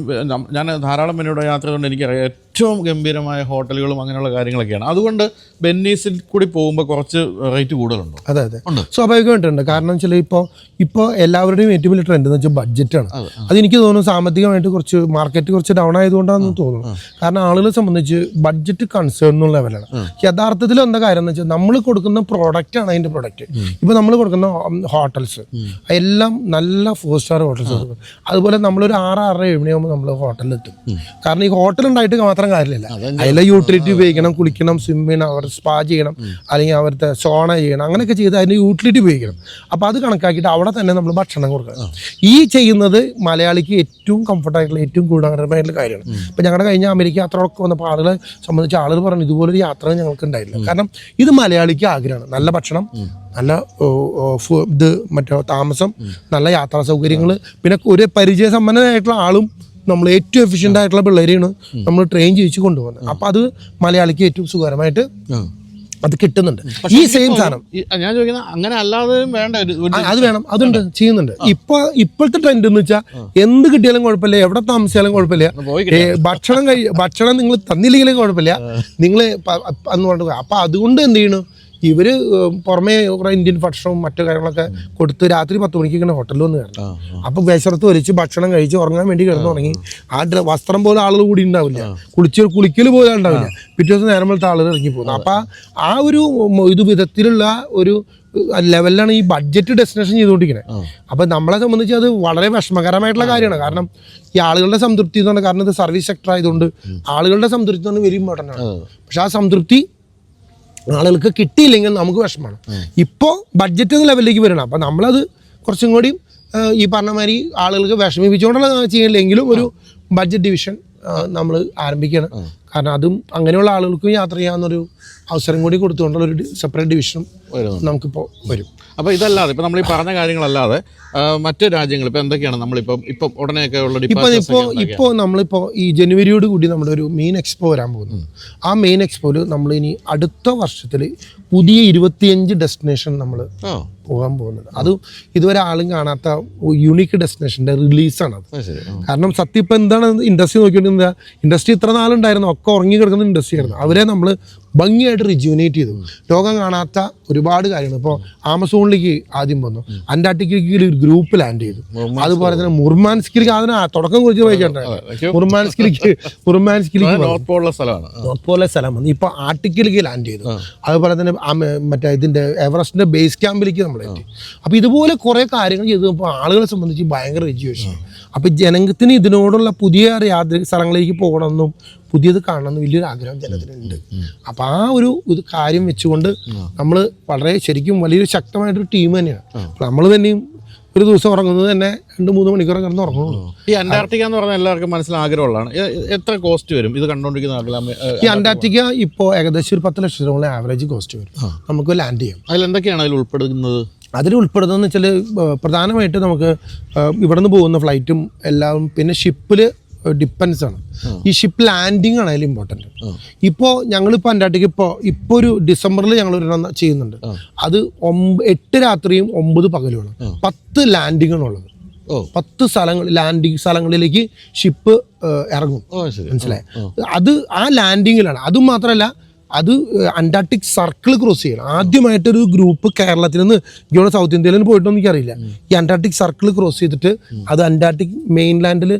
ഞാൻ ധാരാളം ബെന്നിയുടെ യാത്ര കൊണ്ട് എനിക്കറിയാം. ഏറ്റവും ഗംഭീരമായ ഹോട്ടലുകളും അങ്ങനെയുള്ള കാര്യങ്ങളൊക്കെയാണ്. അതുകൊണ്ട് ബെന്നീസിൽ കൂടി പോകുമ്പോൾ കുറച്ച് റേറ്റ് കൂടുതലുണ്ടോ? അതെ അതെ. സ്വാഭാവികമായിട്ടുണ്ട് കാരണം വെച്ചാൽ ഇപ്പോൾ ഇപ്പോൾ എല്ലാവരുടെയും ഏറ്റവും വലിയ ട്രെൻഡ് എന്ന് വെച്ചാൽ ബഡ്ജറ്റാണ് അത് എനിക്ക് തോന്നുന്നു സാമ്പത്തികമായിട്ട് കുറച്ച് മാർക്കറ്റ് കുറച്ച് ഡൗൺ ആയതുകൊണ്ടാണെന്ന് തോന്നുന്നു. കാരണം ആളുകളെ സംബന്ധിച്ച് ബഡ്ജറ്റ് കൺസേൺ എന്നുള്ള ലെവലാണ് യഥാർത്ഥത്തിൽ എന്താ കാര്യം എന്ന് വെച്ചാൽ നമ്മൾ കൊടുക്കുന്ന പ്രോഡക്റ്റ് ആണ് അതിന്റെ പ്രോഡക്റ്റ് ഇപ്പോൾ നമ്മൾ കൊടുക്കുന്ന ഹോട്ടൽസ് എല്ലാം നല്ല ഫോർ സ്റ്റാർ ഹോട്ടൽസ് അതുപോലെ നമ്മളൊരു ആറ് ആറര ഏഴ് മണിയാകുമ്പോൾ നമ്മൾ ഹോട്ടലിൽ എത്തും. കാരണം ഈ ഹോട്ടൽ ഉണ്ടായിട്ട് മാത്രം കാര്യമില്ല. അതിലെ യൂട്ടിലിറ്റി ഉപയോഗിക്കണം കുളിക്കണം സ്വിം ചെയ്യണം അവർ സ്പാ ചെയ്യണം അല്ലെങ്കിൽ അവരുടെ സോണ ചെയ്യണം അങ്ങനെയൊക്കെ ചെയ്ത് അതിന് യൂട്ടിലിറ്റി ഉപയോഗിക്കണം. അപ്പോൾ അത് കണക്കാക്കിയിട്ട് അവിടെ തന്നെ നമ്മൾ ഭക്ഷണം കൊടുക്കണം. ഈ ചെയ്യുന്നത് മലയാളിക്ക് ഏറ്റവും കംഫർട്ടായിട്ടുള്ള ഏറ്റവും ഗുണകരമായിട്ടുള്ള കാര്യമാണ്. ഇപ്പം ഞങ്ങളുടെ കഴിഞ്ഞ അമേരിക്ക യാത്രകളൊക്കെ വന്നപ്പോൾ ആളുകളെ സംബന്ധിച്ച് ആളുകൾ പറഞ്ഞു ഇതുപോലൊരു യാത്ര ഞങ്ങൾക്ക് ഉണ്ടായില്ല കാരണം ഇത് മലയാളിക്ക് ആഗ്രഹമാണ്. നല്ല ഭക്ഷണം നല്ല ഇത് മറ്റേ താമസം നല്ല യാത്രാ സൗകര്യങ്ങൾ പിന്നെ ഒരു പരിചയസമ്പന്നനായിട്ടുള്ള ആളും നമ്മൾ ഏറ്റവും എഫിഷ്യന്റ് ആയിട്ടുള്ള പിള്ളേരെയാണ് നമ്മൾ ട്രെയിൻ ചെയ്യിച്ച് കൊണ്ടുപോകുന്നത്. അപ്പം അത് മലയാളിക്ക് ഏറ്റവും സുഖകരമായിട്ട് അത് കിട്ടുന്നുണ്ട്. ഈ സെയിം സാധനം. ഞാൻ ചോദിക്കുന്നത് അങ്ങനെ അല്ലാതെയും വേണ്ട അത് വേണം. അതുണ്ട് ചെയ്യുന്നുണ്ട്. ഇപ്പൊ ഇപ്പോഴത്തെ ട്രെൻഡ് എന്ന് വെച്ചാൽ എന്ത് കിട്ടിയാലും കുഴപ്പമില്ല എവിടെ താമസിച്ചാലും കുഴപ്പമില്ല. ഭക്ഷണം കഴി ഭക്ഷണം നിങ്ങൾ തന്നില്ലെങ്കിലും കുഴപ്പമില്ല. നിങ്ങൾ എന്ന് പറഞ്ഞു അപ്പൊ അതുകൊണ്ട് എന്ത് ചെയ്യണു? ഇവർ ഏഹ്, പുറമേ കുറെ ഇന്ത്യൻ ഭക്ഷണവും മറ്റു കാര്യങ്ങളൊക്കെ കൊടുത്ത് രാത്രി പത്ത് മണിക്ക് ഇങ്ങനെ ഹോട്ടലിൽ വന്ന് കയറണം. അപ്പം വിശ്രത്ത് വിശർത്ത് വലിച്ച് ഭക്ഷണം കഴിച്ച് ഉറങ്ങാൻ വേണ്ടി കിടന്നു തുടങ്ങി ആ. വസ്ത്രം പോലെ ആളുകൾ കൂടി ഉണ്ടാവില്ല. കുളിച്ച് കുളിക്കൽ പോലും ഉണ്ടാവില്ല. പിറ്റേ ദിവസം നേരം പോലത്തെ ആളുകൾ ഇറങ്ങി പോകുന്നു. അപ്പോൾ ആ ഒരു ഇത് വിധത്തിലുള്ള ഒരു ലെവലിലാണ് ഈ ബഡ്ജറ്റ് ഡെസ്റ്റിനേഷൻ ചെയ്തുകൊണ്ടിരിക്കുന്നത് അപ്പം നമ്മളെ സംബന്ധിച്ച് അത് വളരെ വിഷമകരമായിട്ടുള്ള കാര്യമാണ്. കാരണം ഈ ആളുകളുടെ സംതൃപ്തി എന്ന് പറഞ്ഞാൽ കാരണം ഇത് സർവീസ് സെക്ടർ ആയതുകൊണ്ട് ആളുകളുടെ സംതൃപ്തി എന്ന് പറഞ്ഞാൽ വെരി ഇമ്പോർട്ടന്റ് ആണ്. പക്ഷെ ആ സംതൃപ്തി ആളുകൾക്ക് കിട്ടിയില്ലെങ്കിൽ നമുക്ക് വിഷമമാണ്. ഇപ്പോൾ ബഡ്ജറ്റ് എന്ന ലെവലിലേക്ക് വരണം അപ്പം നമ്മളത് കുറച്ചും കൂടി ഈ പറഞ്ഞ മാതിരി ആളുകൾക്ക് വിഷമിപ്പിച്ചുകൊണ്ടുള്ള ചെയ്യില്ലെങ്കിലും ഒരു ബഡ്ജറ്റ് ഡിവിഷൻ നമ്മൾ ആരംഭിക്കുകയാണ്. കാരണം അതും അങ്ങനെയുള്ള ആളുകൾക്കും യാത്ര ചെയ്യാവുന്നൊരു അവസരം കൂടി കൊടുത്തുകൊണ്ടുള്ള ഒരു സെപ്പറേറ്റ് ഡിവിഷനും. നമുക്കിപ്പോൾ വരും. അപ്പോൾ ഇതല്ലാതെ ഇപ്പോൾ നമ്മൾ ഈ പറഞ്ഞ കാര്യങ്ങളല്ലാതെ മറ്റു രാജ്യങ്ങൾ ഇപ്പോൾ എന്തൊക്കെയാണ് നമ്മളിപ്പോൾ ഇപ്പം ഉടനെയൊക്കെ ഉള്ള ഇപ്പം ഇപ്പോൾ ഇപ്പോൾ നമ്മളിപ്പോൾ ഈ ജനുവരിയോട് കൂടി നമ്മുടെ ഒരു മെയിൻ എക്സ്പോ വരാൻ പോകുന്നു. ആ മെയിൻ എക്സ്പോയിൽ നമ്മൾ ഇനി അടുത്ത വർഷത്തിൽ പുതിയ ഇരുപത്തിയഞ്ച് ഡെസ്റ്റിനേഷൻ നമ്മൾ പോകാൻ പോകുന്നത്. അതും ഇതുവരെ ആളും കാണാത്ത യുണീക്ക് ഡെസ്റ്റിനേഷന്റെ റിലീസാണ് അത്. കാരണം സത്യം ഇപ്പം എന്താണ് ഇൻഡസ്ട്രി നോക്കിയിട്ടുണ്ടെങ്കിൽ ഇൻഡസ്ട്രി ഇത്ര നാളുണ്ടായിരുന്നു. ഒക്കെ ഉറങ്ങി കിടക്കുന്ന ഇൻഡസ്ട്രി ആയിരുന്നു. അവരെ നമ്മൾ ഭംഗിയായിട്ട് റിജ്യൂനേറ്റ് ചെയ്തു. ലോകം കാണാത്ത ഒരുപാട് കാര്യങ്ങൾ. ഇപ്പോൾ ആമസോണിലേക്ക് ആദ്യം വന്നു. അന്റാർട്ടിക്കയിൽ ഒരു ഗ്രൂപ്പ് ലാൻഡ് ചെയ്തു. അതുപോലെ തന്നെ മുർമാൻസ്കിലേക്ക് അതിന് തുടക്കം കുറിച്ച് വായിച്ചിട്ടുണ്ടായിരുന്നു മുർമാൻസ്കിലേക്ക് മുർമാൻസ്കിലേക്ക് നോർത്ത് സ്ഥലമാണ്. സ്ഥലം വന്നു. ഇപ്പൊ ആർട്ടിക്കലിലേക്ക് ലാൻഡ് ചെയ്തു. അതുപോലെ തന്നെ മറ്റേ ഇതിന്റെ എവറസ്റ്റിന്റെ ബേസ് ക്യാമ്പിലേക്ക് നമ്മൾ എത്തി. അപ്പൊ ഇതുപോലെ കുറെ കാര്യങ്ങൾ ചെയ്തപ്പോൾ ആളുകളെ സംബന്ധിച്ച് ഭയങ്കര എഡ്യൂക്കേഷൻ അപ്പൊ ജനത്തിന് ഇതിനോടുള്ള പുതിയ യാത്ര സ്ഥലങ്ങളിലേക്ക് പോകണമെന്നും പുതിയത് കാണണമെന്നും വലിയൊരു ആഗ്രഹം ജനത്തിനുണ്ട്. അപ്പോൾ ആ ഒരു ഇത് കാര്യം വെച്ചുകൊണ്ട് നമ്മൾ വളരെ ശരിക്കും വലിയൊരു ശക്തമായിട്ടൊരു ടീം തന്നെയാണ്. നമ്മൾ തന്നെയും ഒരു ദിവസം ഉറങ്ങുന്നത് തന്നെ രണ്ട് മൂന്ന് മണിക്കൂർ കിടന്ന് ഉറങ്ങുള്ളൂ. ഈ അന്റാർട്ടിക്ക എന്ന് പറഞ്ഞാൽ എല്ലാവർക്കും മനസ്സിൽ ആഗ്രഹമുള്ളതാണ്. എത്ര കോസ്റ്റ് വരും? ഇത് കണ്ടുകൊണ്ടിരിക്കുന്ന ഈ അന്റാർട്ടിക്ക ഇപ്പോൾ ഏകദേശം ഒരു പത്ത് ലക്ഷം രൂപ ആവറേജ് കോസ്റ്റ് വരും. നമുക്ക് ലാൻഡ് ചെയ്യാം. അതിൽ എന്തൊക്കെയാണ് അതിൽ ഉൾപ്പെടുന്നത്? അതിൽ ഉൾപ്പെടുന്നതെന്ന് വെച്ചാൽ പ്രധാനമായിട്ട് നമുക്ക് ഇവിടെ നിന്ന് പോകുന്ന ഫ്ലൈറ്റും എല്ലാം പിന്നെ ഷിപ്പിൽ ഡിപ്പെൻസ് ആണ്. ഈ ഷിപ്പ് ലാൻഡിങ് ആണ് അതിൽ ഇമ്പോർട്ടന്റ് ഇപ്പോൾ ഞങ്ങളിപ്പോൾ അന്റാർട്ടിക്ക ഇപ്പോൾ ഇപ്പോൾ ഒരു ഡിസംബറിൽ ഞങ്ങൾ ഒരെണ്ണം ചെയ്യുന്നുണ്ട്. അത് എട്ട് രാത്രിയും ഒമ്പത് പകലുമാണ്. പത്ത് ലാൻഡിങ്ങാണുള്ളത് ഓ. പത്ത് സ്ഥലങ്ങൾ ലാൻഡിങ് സ്ഥലങ്ങളിലേക്ക് ഷിപ്പ് ഇറങ്ങും. മനസ്സിലായി? അത് ആ ലാൻഡിങ്ങിലാണ് അതും മാത്രമല്ല അത് അന്റാർട്ടിക് സർക്കിൾ ക്രോസ് ചെയ്യണം. ആദ്യമായിട്ടൊരു ഗ്രൂപ്പ് കേരളത്തിൽ നിന്ന് ഇവിടെ സൗത്ത് ഇന്ത്യയിൽ നിന്ന് പോയിട്ടൊന്നും എനിക്കറിയില്ല. ഈ അന്റാർട്ടിക് സർക്കിൾ ക്രോസ് ചെയ്തിട്ട് അത് അന്റാർട്ടിക് മെയിൻലാൻഡിൽ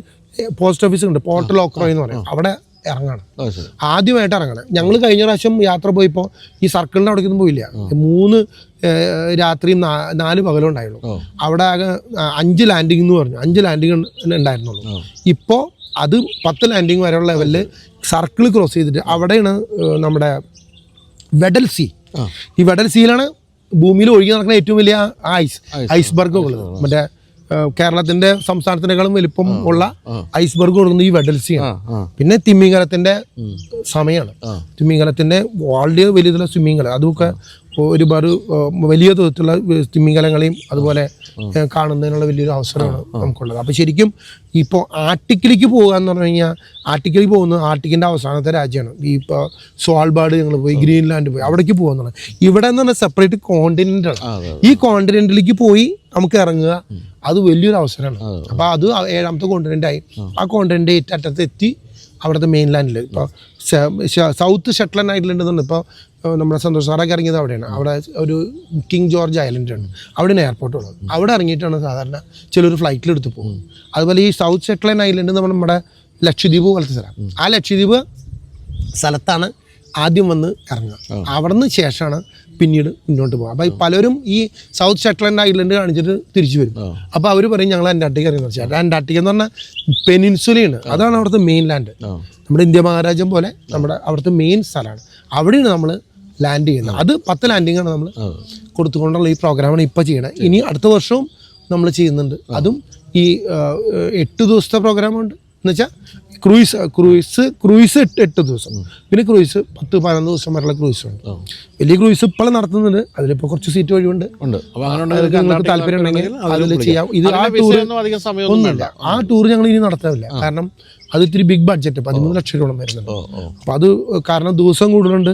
പോസ്റ്റ് ഓഫീസ് ഉണ്ട്. പോർട്ട് ഓക്രോ എന്ന് പറയും. അവിടെ ഇറങ്ങണം. ആദ്യമായിട്ട് ഇറങ്ങണം. ഞങ്ങൾ കഴിഞ്ഞ പ്രാവശ്യം യാത്ര പോയപ്പോൾ ഈ സർക്കിളിന്റെ അവിടേക്കൊന്നും പോയില്ല. മൂന്ന് രാത്രിയും നാല് പകലും ഉണ്ടായിരുന്നു അവിടെ അഞ്ച് ലാൻഡിംഗ് എന്ന് പറഞ്ഞു. അഞ്ച് ലാൻഡിംഗ് ഉണ്ടായിരുന്നുള്ളൂ. ഇപ്പോൾ അത് പത്ത് ലാൻഡിങ് വരെയുള്ള ലെവലിൽ സർക്കിൾ ക്രോസ് ചെയ്തിട്ട് അവിടെയാണ് നമ്മുടെ വെഡൽ സീ. ഈ വെഡൽ സീയിലാണ് ഭൂമിയിൽ ഒഴുകി നടക്കുന്ന ഏറ്റവും വലിയ ഐസ് ഐസ്ബർഗ് ഉള്ളത്. മറ്റേ കേരളത്തിന്റെ സംസ്ഥാനത്തിനേക്കാളും വലിപ്പം ഉള്ള ഐസ്ബർഗ് കൊടുക്കുന്നത് ഈ വെഡൽസിയാണ് പിന്നെ തിമ്മിങ്കലത്തിന്റെ സമയമാണ്. തിമ്മിങ്കലത്തിന്റെ വാൾഡ് വലിയ സ്വിമ്മിംഗ് അതൊക്കെ ഒരുപാട് വലിയ തോതിലുള്ള തിമിംഗലങ്ങളെയും അതുപോലെ കാണുന്നതിനുള്ള വലിയൊരു അവസരമാണ് നമുക്കുള്ളത്. അപ്പോൾ ശരിക്കും ഇപ്പോൾ ആർട്ടിക്കിലേക്ക് പോകുക എന്ന് പറഞ്ഞു കഴിഞ്ഞാൽ ആർട്ടിക്കിലേക്ക് പോകുന്നത് ആർട്ടിക്കിന്റെ അവസാനത്തെ രാജ്യമാണ്. ഈ ഇപ്പോൾ സ്വാൾബാർഡ് ഞങ്ങൾ പോയി ഗ്രീൻലാൻഡ് പോയി അവിടേക്ക് പോകുന്നുള്ളത്. ഇവിടെ എന്ന് പറഞ്ഞാൽ സെപ്പറേറ്റ് കോണ്ടിനെന്റ് ആണ്. ഈ കോണ്ടിനെന്റിലേക്ക് പോയി നമുക്ക് ഇറങ്ങുക അത് വലിയൊരു അവസരമാണ്. അപ്പോൾ അത് ഏഴാമത്തെ കോണ്ടിനെന്റ് ആയി. ആ. കോണ്ടിനെന്റ് ഏറ്ററ്റത്ത് എത്തി അവിടുത്തെ മെയിൻലാൻഡിൽ ഇപ്പോൾ സൗത്ത് ഷെറ്റ്ലൻഡ് ഐലൻഡ് എന്നുണ്ട് ഇപ്പോൾ നമ്മുടെ സന്തോഷ് സാറൊക്കെ ഇറങ്ങിയത് അവിടെയാണ്. അവിടെ ഒരു കിങ് ജോർജ് ഐലൻഡ് ഉണ്ട് അവിടെയാണ് എയർപോർട്ട് ഉള്ളത്. അവിടെ ഇറങ്ങിയിട്ടാണ് സാധാരണ ചിലർ ഫ്ലൈറ്റിൽ എടുത്ത് പോകും അതുപോലെ ഈ സൗത്ത് ഷെറ്റ്ലൻഡ് ഐലൻഡ് നമ്മൾ നമ്മുടെ ലക്ഷദ്വീപ് പോലത്തെ സ്ഥലം. ആ ലക്ഷദ്വീപ് സ്ഥലത്താണ് ആദ്യം വന്ന് ഇറങ്ങുക. അവിടെ നിന്ന് ശേഷമാണ് പിന്നീട് മുന്നോട്ട് പോകുക. അപ്പോൾ പലരും ഈ സൗത്ത് ഷെറ്റ്ലൻഡ് ഐലൻഡ് കാണിച്ചിട്ട് തിരിച്ചു വരും. അപ്പോൾ അവർ പറയും ഞങ്ങൾ അന്റാർട്ടിക്ക ഇറങ്ങുന്നത് ചേട്ടാ അന്റാർട്ടിക്ക എന്ന് പറഞ്ഞാൽ പെനിൻസുലയാണ്. അതാണ് അവിടുത്തെ മെയിൻ ലാൻഡ് നമ്മുടെ ഇന്ത്യ മഹാരാജ്യം പോലെ നമ്മുടെ അവിടുത്തെ മെയിൻ സ്ഥലമാണ്. അവിടെയാണ് നമ്മൾ ലാൻഡ് ചെയ്യുന്നത്. അത് പത്ത് ലാൻഡിങ്ങാണ് നമ്മൾ കൊടുത്തുകൊണ്ടുള്ള ഈ പ്രോഗ്രാമാണ് ഇപ്പോൾ ചെയ്യണത് ഇനി അടുത്ത വർഷവും നമ്മൾ ചെയ്യുന്നുണ്ട്. അതും ഈ എട്ട് ദിവസത്തെ പ്രോഗ്രാമുണ്ട് എന്ന് വെച്ചാൽ ക്രൂയിസ് ക്രൂയിസ് ക്രൂയിസ് എട്ട് എട്ട് ദിവസം. പിന്നെ ക്രൂയിസ് പത്ത് പതിനൊന്ന് ദിവസം വരെയുള്ള ക്രൂയിസ് ഉണ്ട്. വലിയ ക്രൂയിസ് ഇപ്പോൾ നടത്തുന്നുണ്ട്. അതിലിപ്പോൾ കുറച്ച് സീറ്റ് വഴിയുണ്ട്. ഉണ്ട്. നിങ്ങൾക്ക് താല്പര്യം ഉണ്ടെങ്കിൽ അതിൽ ചെയ്യാം. ഇത് ആ ടൂർ ഒന്നുമില്ല. ആ ടൂർ ഞങ്ങൾ ഇനി നടത്താറില്ല കാരണം അത് ഇത്തിരി ബിഗ് ബഡ്ജറ്റ് പതിമൂന്ന് ലക്ഷം രൂപ വരുന്നുണ്ട്. അപ്പൊ അത് കാരണം ദിവസം കൂടുതലുണ്ട്.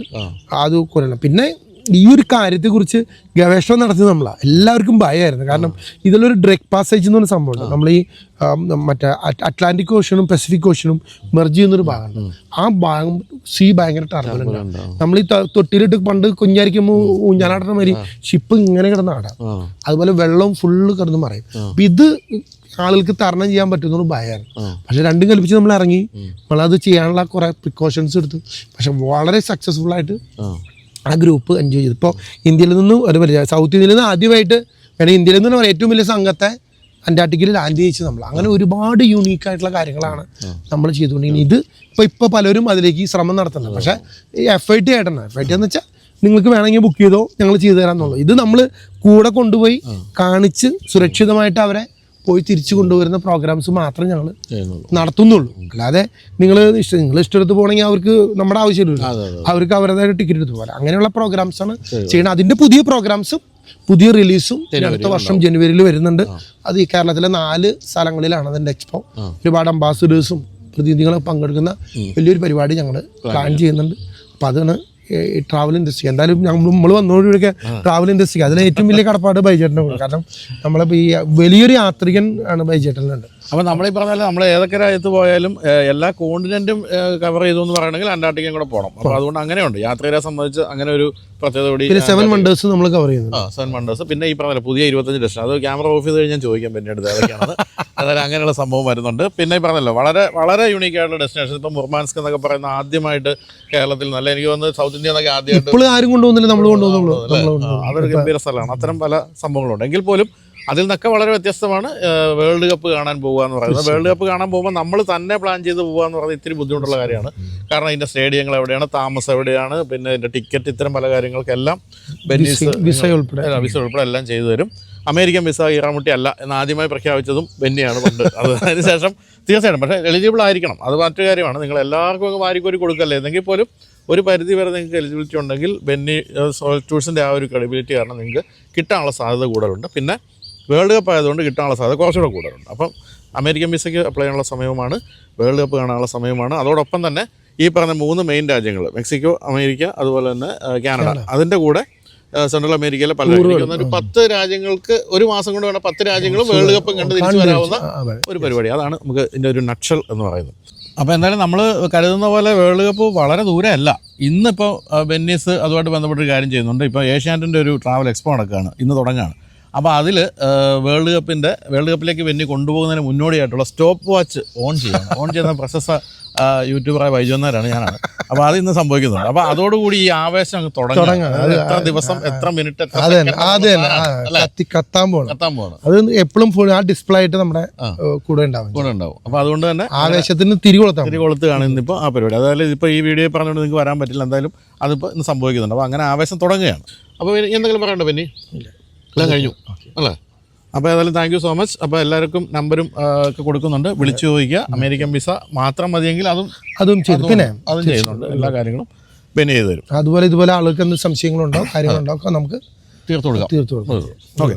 അത് കുറയണം. പിന്നെ ഈ ഒരു കാര്യത്തെക്കുറിച്ച് ഗവേഷണം നടത്തിയത് നമ്മളാണ് എല്ലാവർക്കും ഭയമായിരുന്നു കാരണം ഇതിലൊരു ഡ്രഗ് പാസേജ് എന്ന് പറഞ്ഞ സംഭവമുണ്ട്. നമ്മൾ ഈ മറ്റേ അറ്റ് അറ്റ്ലാന്റിക് ഓഷനും പസഫിക് ഓഷനും മെർജ് ചെയ്യുന്നൊരു ഭാഗമുണ്ട് ആ ഭാഗം സീ ഭയങ്കര ടർബുലന്റ് നമ്മൾ ഈ തൊട്ടിയിലിട്ട് തൊട്ടിലിട്ട് പണ്ട് കുഞ്ഞായിരിക്കുമ്പോൾ ഊഞ്ഞാലാടുന്ന മാതിരി ഷിപ്പ് ഇങ്ങനെ കിടന്ന് ആടാം അതുപോലെ വെള്ളവും ഫുള്ള് കിടന്ന് മറയും. അപ്പം ഇത് ആളുകൾക്ക് തരണം ചെയ്യാൻ പറ്റുന്ന ഭയമാണ് പക്ഷെ രണ്ടും കൽപ്പിച്ച് നമ്മൾ ഇറങ്ങി. നമ്മളത് ചെയ്യാനുള്ള കുറെ പ്രിക്കോഷൻസ് എടുത്തു. പക്ഷെ വളരെ സക്സസ്ഫുൾ ആയിട്ട് ആ. ഗ്രൂപ്പ് എൻജോയ് ചെയ്തു. ഇപ്പോൾ ഇന്ത്യയിൽ നിന്ന് ഒരു വലിയ സൗത്ത് ഇന്ത്യയിൽ നിന്ന് ആദ്യമായിട്ട് വേണമെങ്കിൽ ഇന്ത്യയിൽ നിന്ന് ഏറ്റവും വലിയ സംഘത്തെ അന്റാർട്ടിക്കയിൽ ലാൻഡ് ചെയ്യിച്ചു നമ്മൾ. അങ്ങനെ ഒരുപാട് യൂണീക്ക് ആയിട്ടുള്ള കാര്യങ്ങളാണ് നമ്മൾ ചെയ്തുകൊണ്ടിരിക്കുന്നത്. ഇത് ഇപ്പോൾ ഇപ്പോൾ പലരും അതിലേക്ക് ശ്രമം നടത്തുന്നുണ്ട്. പക്ഷേ ഈ എഫ് ഐ ടി ആയിട്ടാണ്. എഫ് ഐ ടി എന്ന് വെച്ചാൽ നിങ്ങൾക്ക് വേണമെങ്കിൽ ബുക്ക് ചെയ്തോ ഞങ്ങൾ ചെയ്തു തരാമെന്നുള്ളൂ. ഇത് നമ്മൾ കൂടെ കൊണ്ടുപോയി കാണിച്ച് സുരക്ഷിതമായിട്ട് അവരെ പോയി തിരിച്ചു കൊണ്ടുവരുന്ന പ്രോഗ്രാംസ് മാത്രം ഞങ്ങൾ നടത്തുന്നുള്ളൂ. അല്ലാതെ നിങ്ങൾ ഇഷ്ടം നിങ്ങൾ ഇഷ്ടമെടുത്ത് പോകണമെങ്കിൽ അവർക്ക് നമ്മുടെ ആവശ്യമില്ല അവർക്ക് അവരുടേതായ ടിക്കറ്റ് എടുത്ത് പോകാം. അങ്ങനെയുള്ള പ്രോഗ്രാംസ് ആണ് ചെയ്യുന്നത്. അതിന്റെ പുതിയ പ്രോഗ്രാംസും പുതിയ റിലീസും അടുത്ത വർഷം ജനുവരിയിൽ വരുന്നുണ്ട്. അത് ഈ കേരളത്തിലെ നാല് സ്ഥലങ്ങളിലാണ് അതിന്റെ എക്സ്പോ ഒരുപാട് അംബാസിഡേഴ്സും പ്രതിനിധികളും പങ്കെടുക്കുന്ന വലിയൊരു പരിപാടി ഞങ്ങൾ പ്ലാൻ ചെയ്യുന്നുണ്ട്. അപ്പം അതാണ് ട്രാവൽ ഇൻഡസ്ട്രി എന്തായാലും നമ്മൾ വന്നോടൊക്കെ ട്രാവൽ ഇൻഡസ്ട്രി അതിലെ ഏറ്റവും വലിയ കടപ്പാട് ബൈജേട്ടന്റെ കാരണം നമ്മളിപ്പോൾ ഈ വലിയൊരു യാത്രികൻ ആണ് ബൈജേട്ടനുണ്ട് അപ്പോൾ നമ്മളീ പറഞ്ഞാൽ നമ്മൾ ഏതൊക്കെ രാജ്യത്ത് പോയാലും ഏഹ്, എല്ലാ കോണ്ടിനെന്റും കവർ ചെയ്തു എന്ന് പറയണമെങ്കിൽ അന്റാർട്ടിക്കയും കൂടെ പോകണം അപ്പോൾ അതുകൊണ്ട് അങ്ങനെയുണ്ട്. യാത്രയെ സംബന്ധിച്ച് അങ്ങനെ ഒരു പ്രത്യേകത കൂടി പിന്നെ സെവൻ വണ്ടേഴ്സ് നമ്മൾ കവർ ചെയ്യുന്നു ആ സെവൻ വണ്ടേഴ്സ് പിന്നെ ഈ പറഞ്ഞ പുതിയ ഇരുപത്തഞ്ച് ലക്ഷം. അത് ക്യാമറ ഓഫ് ചെയ്ത് കഴിഞ്ഞാൽ ചോദിക്കാൻ പിന്നെ അടുത്ത് അതായത് അങ്ങനെയുള്ള സംഭവം വരുന്നുണ്ട്. പിന്നെ ഈ പറഞ്ഞല്ലോ വളരെ വളരെ യൂണീക്ക് ആയിട്ടുള്ള ഡെസ്റ്റിനേഷൻ ഇപ്പം മുർമാൻസ്ക് എന്നൊക്കെ പറയുന്ന ആദ്യമായിട്ട് കേരളത്തിൽ നല്ല എനിക്ക് വന്ന് സൗത്ത് ഇന്ത്യ എന്നൊക്കെ ആദ്യമായിട്ട് ഇപ്പോഴും ആരും കൊണ്ടുപോകുന്നില്ല നമ്മൾ കൊണ്ടുപോകുന്നുള്ളൂ? നമ്മൾ ആ, അതൊരു ഗംഭീര സ്ഥലമാണ്. അത്തരം പല സംഭവങ്ങളുണ്ട്. എങ്കിൽ പോലും അതിൽ നിന്നൊക്കെ വളരെ വ്യത്യസ്തമാണ് വേൾഡ് കപ്പ് കാണാൻ പോകുക എന്ന് പറയുന്നത്. വേൾഡ് കപ്പ് കാണാൻ പോകുമ്പോൾ നമ്മൾ തന്നെ പ്ലാൻ ചെയ്ത് പോകുക എന്ന് പറയുന്നത് ഇത്തിരി ബുദ്ധിമുട്ടുള്ള കാര്യമാണ്. കാരണം ഇതിന്റെ സ്റ്റേഡിയങ്ങൾ എവിടെയാണ് താമസം എവിടെയാണ് പിന്നെ ഇതിന്റെ ടിക്കറ്റ് ഇത്തരം പല കാര്യങ്ങൾക്കെല്ലാം ബെന്നീസ് വിസ ഉൾപ്പെടെ. വിസ ഉൾപ്പെടെ എല്ലാം ചെയ്തു തരും. അമേരിക്കൻ വിസ ഈറാമുട്ടി അല്ല എന്ന് ആദ്യമായി പ്രഖ്യാപിച്ചതും ബെന്നിയാണ് പണ്ട്. അത് അതിനുശേഷം തീർച്ചയായിട്ടും പക്ഷേ എലിജിബിൾ ആയിരിക്കണം. അത് മറ്റു കാര്യമാണ്. നിങ്ങൾ എല്ലാവർക്കും ഒക്കെ വാരിക്കോരി കൊടുക്കല്ലേ? എന്നെങ്കിൽ പോലും ഒരു പരിധി വരെ നിങ്ങൾക്ക് എലിജിബിലിറ്റി ഉണ്ടെങ്കിൽ ബെന്നി സോൾ ടൂൾസിന്റെ ആ ഒരു ക്രെഡിബിലിറ്റി കാരണം നിങ്ങൾക്ക് കിട്ടാനുള്ള സാധ്യത കൂടുതലുണ്ട്. പിന്നെ വേൾഡ് കപ്പ് ആയതുകൊണ്ട് കിട്ടാനുള്ള സാധ്യത കുറച്ചുകൂടെ കൂടുതലുണ്ട്. അപ്പം അമേരിക്കൻ വിസയ്ക്ക് അപ്ലൈ ചെയ്യാനുള്ള സമയമാണ് വേൾഡ് കപ്പ് കാണാനുള്ള സമയമാണ് അതോടൊപ്പം തന്നെ ഈ പറഞ്ഞ മൂന്ന് മെയിൻ രാജ്യങ്ങൾ മെക്സിക്കോ അമേരിക്ക അതുപോലെ തന്നെ കാനഡ. അതിന്റെ കൂടെ സെൻട്രൽ അമേരിക്കയിലെ പല ഒരു പത്ത് രാജ്യങ്ങൾക്ക് ഒരു മാസം കൊണ്ട് വേണം പത്ത് രാജ്യങ്ങളും വേൾഡ് കപ്പ് കണ്ട് തിരിച്ചു വരാവുന്ന ഒരു പരിപാടി. അതാണ് നമുക്ക് ഇതിന്റെ ഒരു നക്ഷൽ എന്ന് പറയുന്നത്. അപ്പോൾ എന്തായാലും നമ്മൾ കരുതുന്ന പോലെ വേൾഡ് കപ്പ് വളരെ ദൂരമല്ല ഇന്നിപ്പോൾ ബെന്നീസ് അതുമായിട്ട് ബന്ധപ്പെട്ടൊരു കാര്യം ചെയ്യുന്നുണ്ട്. ഇപ്പോൾ ഏഷ്യാനെറ്റിന്റെ ഒരു ട്രാവൽ എക്സ്പോ നടക്കുകയാണ്. ഇന്ന് തുടങ്ങുകയാണ്. അപ്പോൾ അതിൽ വേൾഡ് കപ്പിന്റെ വേൾഡ് കപ്പിലേക്ക് വെന്നി കൊണ്ടുപോകുന്നതിന് മുന്നോടിയായിട്ടുള്ള സ്റ്റോപ്പ് വാച്ച് ഓൺ ചെയ്യണം. ഓൺ ചെയ്യുന്ന പ്രശസ്ത യൂട്യൂബറായ വൈജുവന്നാരാണ് ഞാനാണ്. അപ്പോൾ അത് ഇന്ന് സംഭവിക്കുന്നുണ്ട്. അപ്പോൾ അതോടുകൂടി ഈ ആവേശം അങ്ങ് തുടങ്ങുക. എത്ര ദിവസം എത്ര മിനിറ്റ്? കത്തി കത്താൻ പോകണം. കത്താൻ പോകണം. അത് എപ്പോഴും ഫുൾ ആ ഡിസ്പ്ലേ ആയിട്ട് നമ്മുടെ കൂടെ ഉണ്ടാവും. കൂടെ ഉണ്ടാവും. അപ്പോൾ അതുകൊണ്ട് തന്നെ ആവേശത്തിന് തിരികൊളുത്താൻ തിരി ഇന്നിപ്പോൾ കാണുന്നിപ്പോൾ ആ പരിപാടി. അതായത് ഇപ്പോൾ ഈ വീഡിയോ പറഞ്ഞുകൊണ്ട് നിങ്ങൾക്ക് വരാൻ പറ്റില്ല. എന്തായാലും അതിപ്പോൾ ഇന്ന് സംഭവിക്കുന്നുണ്ട്. അപ്പോൾ അങ്ങനെ ആവേശം തുടങ്ങുകയാണ്. അപ്പോൾ എന്തെങ്കിലും പറയണ്ടോ പിന്നെ എല്ലാം കഴിഞ്ഞു. അല്ലേ? അപ്പോൾ ഏതായാലും താങ്ക് യു സോ മച്ച് അപ്പോൾ എല്ലാവർക്കും നമ്പരും ഒക്കെ കൊടുക്കുന്നുണ്ട്. വിളിച്ചു ചോദിക്കുക. അമേരിക്കൻ വിസ മാത്രം മതിയെങ്കിൽ അതും അതും ചെയ്തു. പിന്നെ അതും ചെയ്യുന്നുണ്ട്. എല്ലാ കാര്യങ്ങളും പിന്നെ ചെയ്തു തരും. അതുപോലെ ഇതുപോലെ ആളുകൾക്ക് എന്ത് സംശയങ്ങളുണ്ടോ കാര്യങ്ങളുണ്ടോ ഒക്കെ നമുക്ക് തീർത്തു കൊടുക്കാം. തീർത്തു കൊടുക്കാം. ഓക്കെ.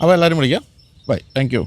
അപ്പോൾ എല്ലാവരും വിളിക്കാം. Bye thank you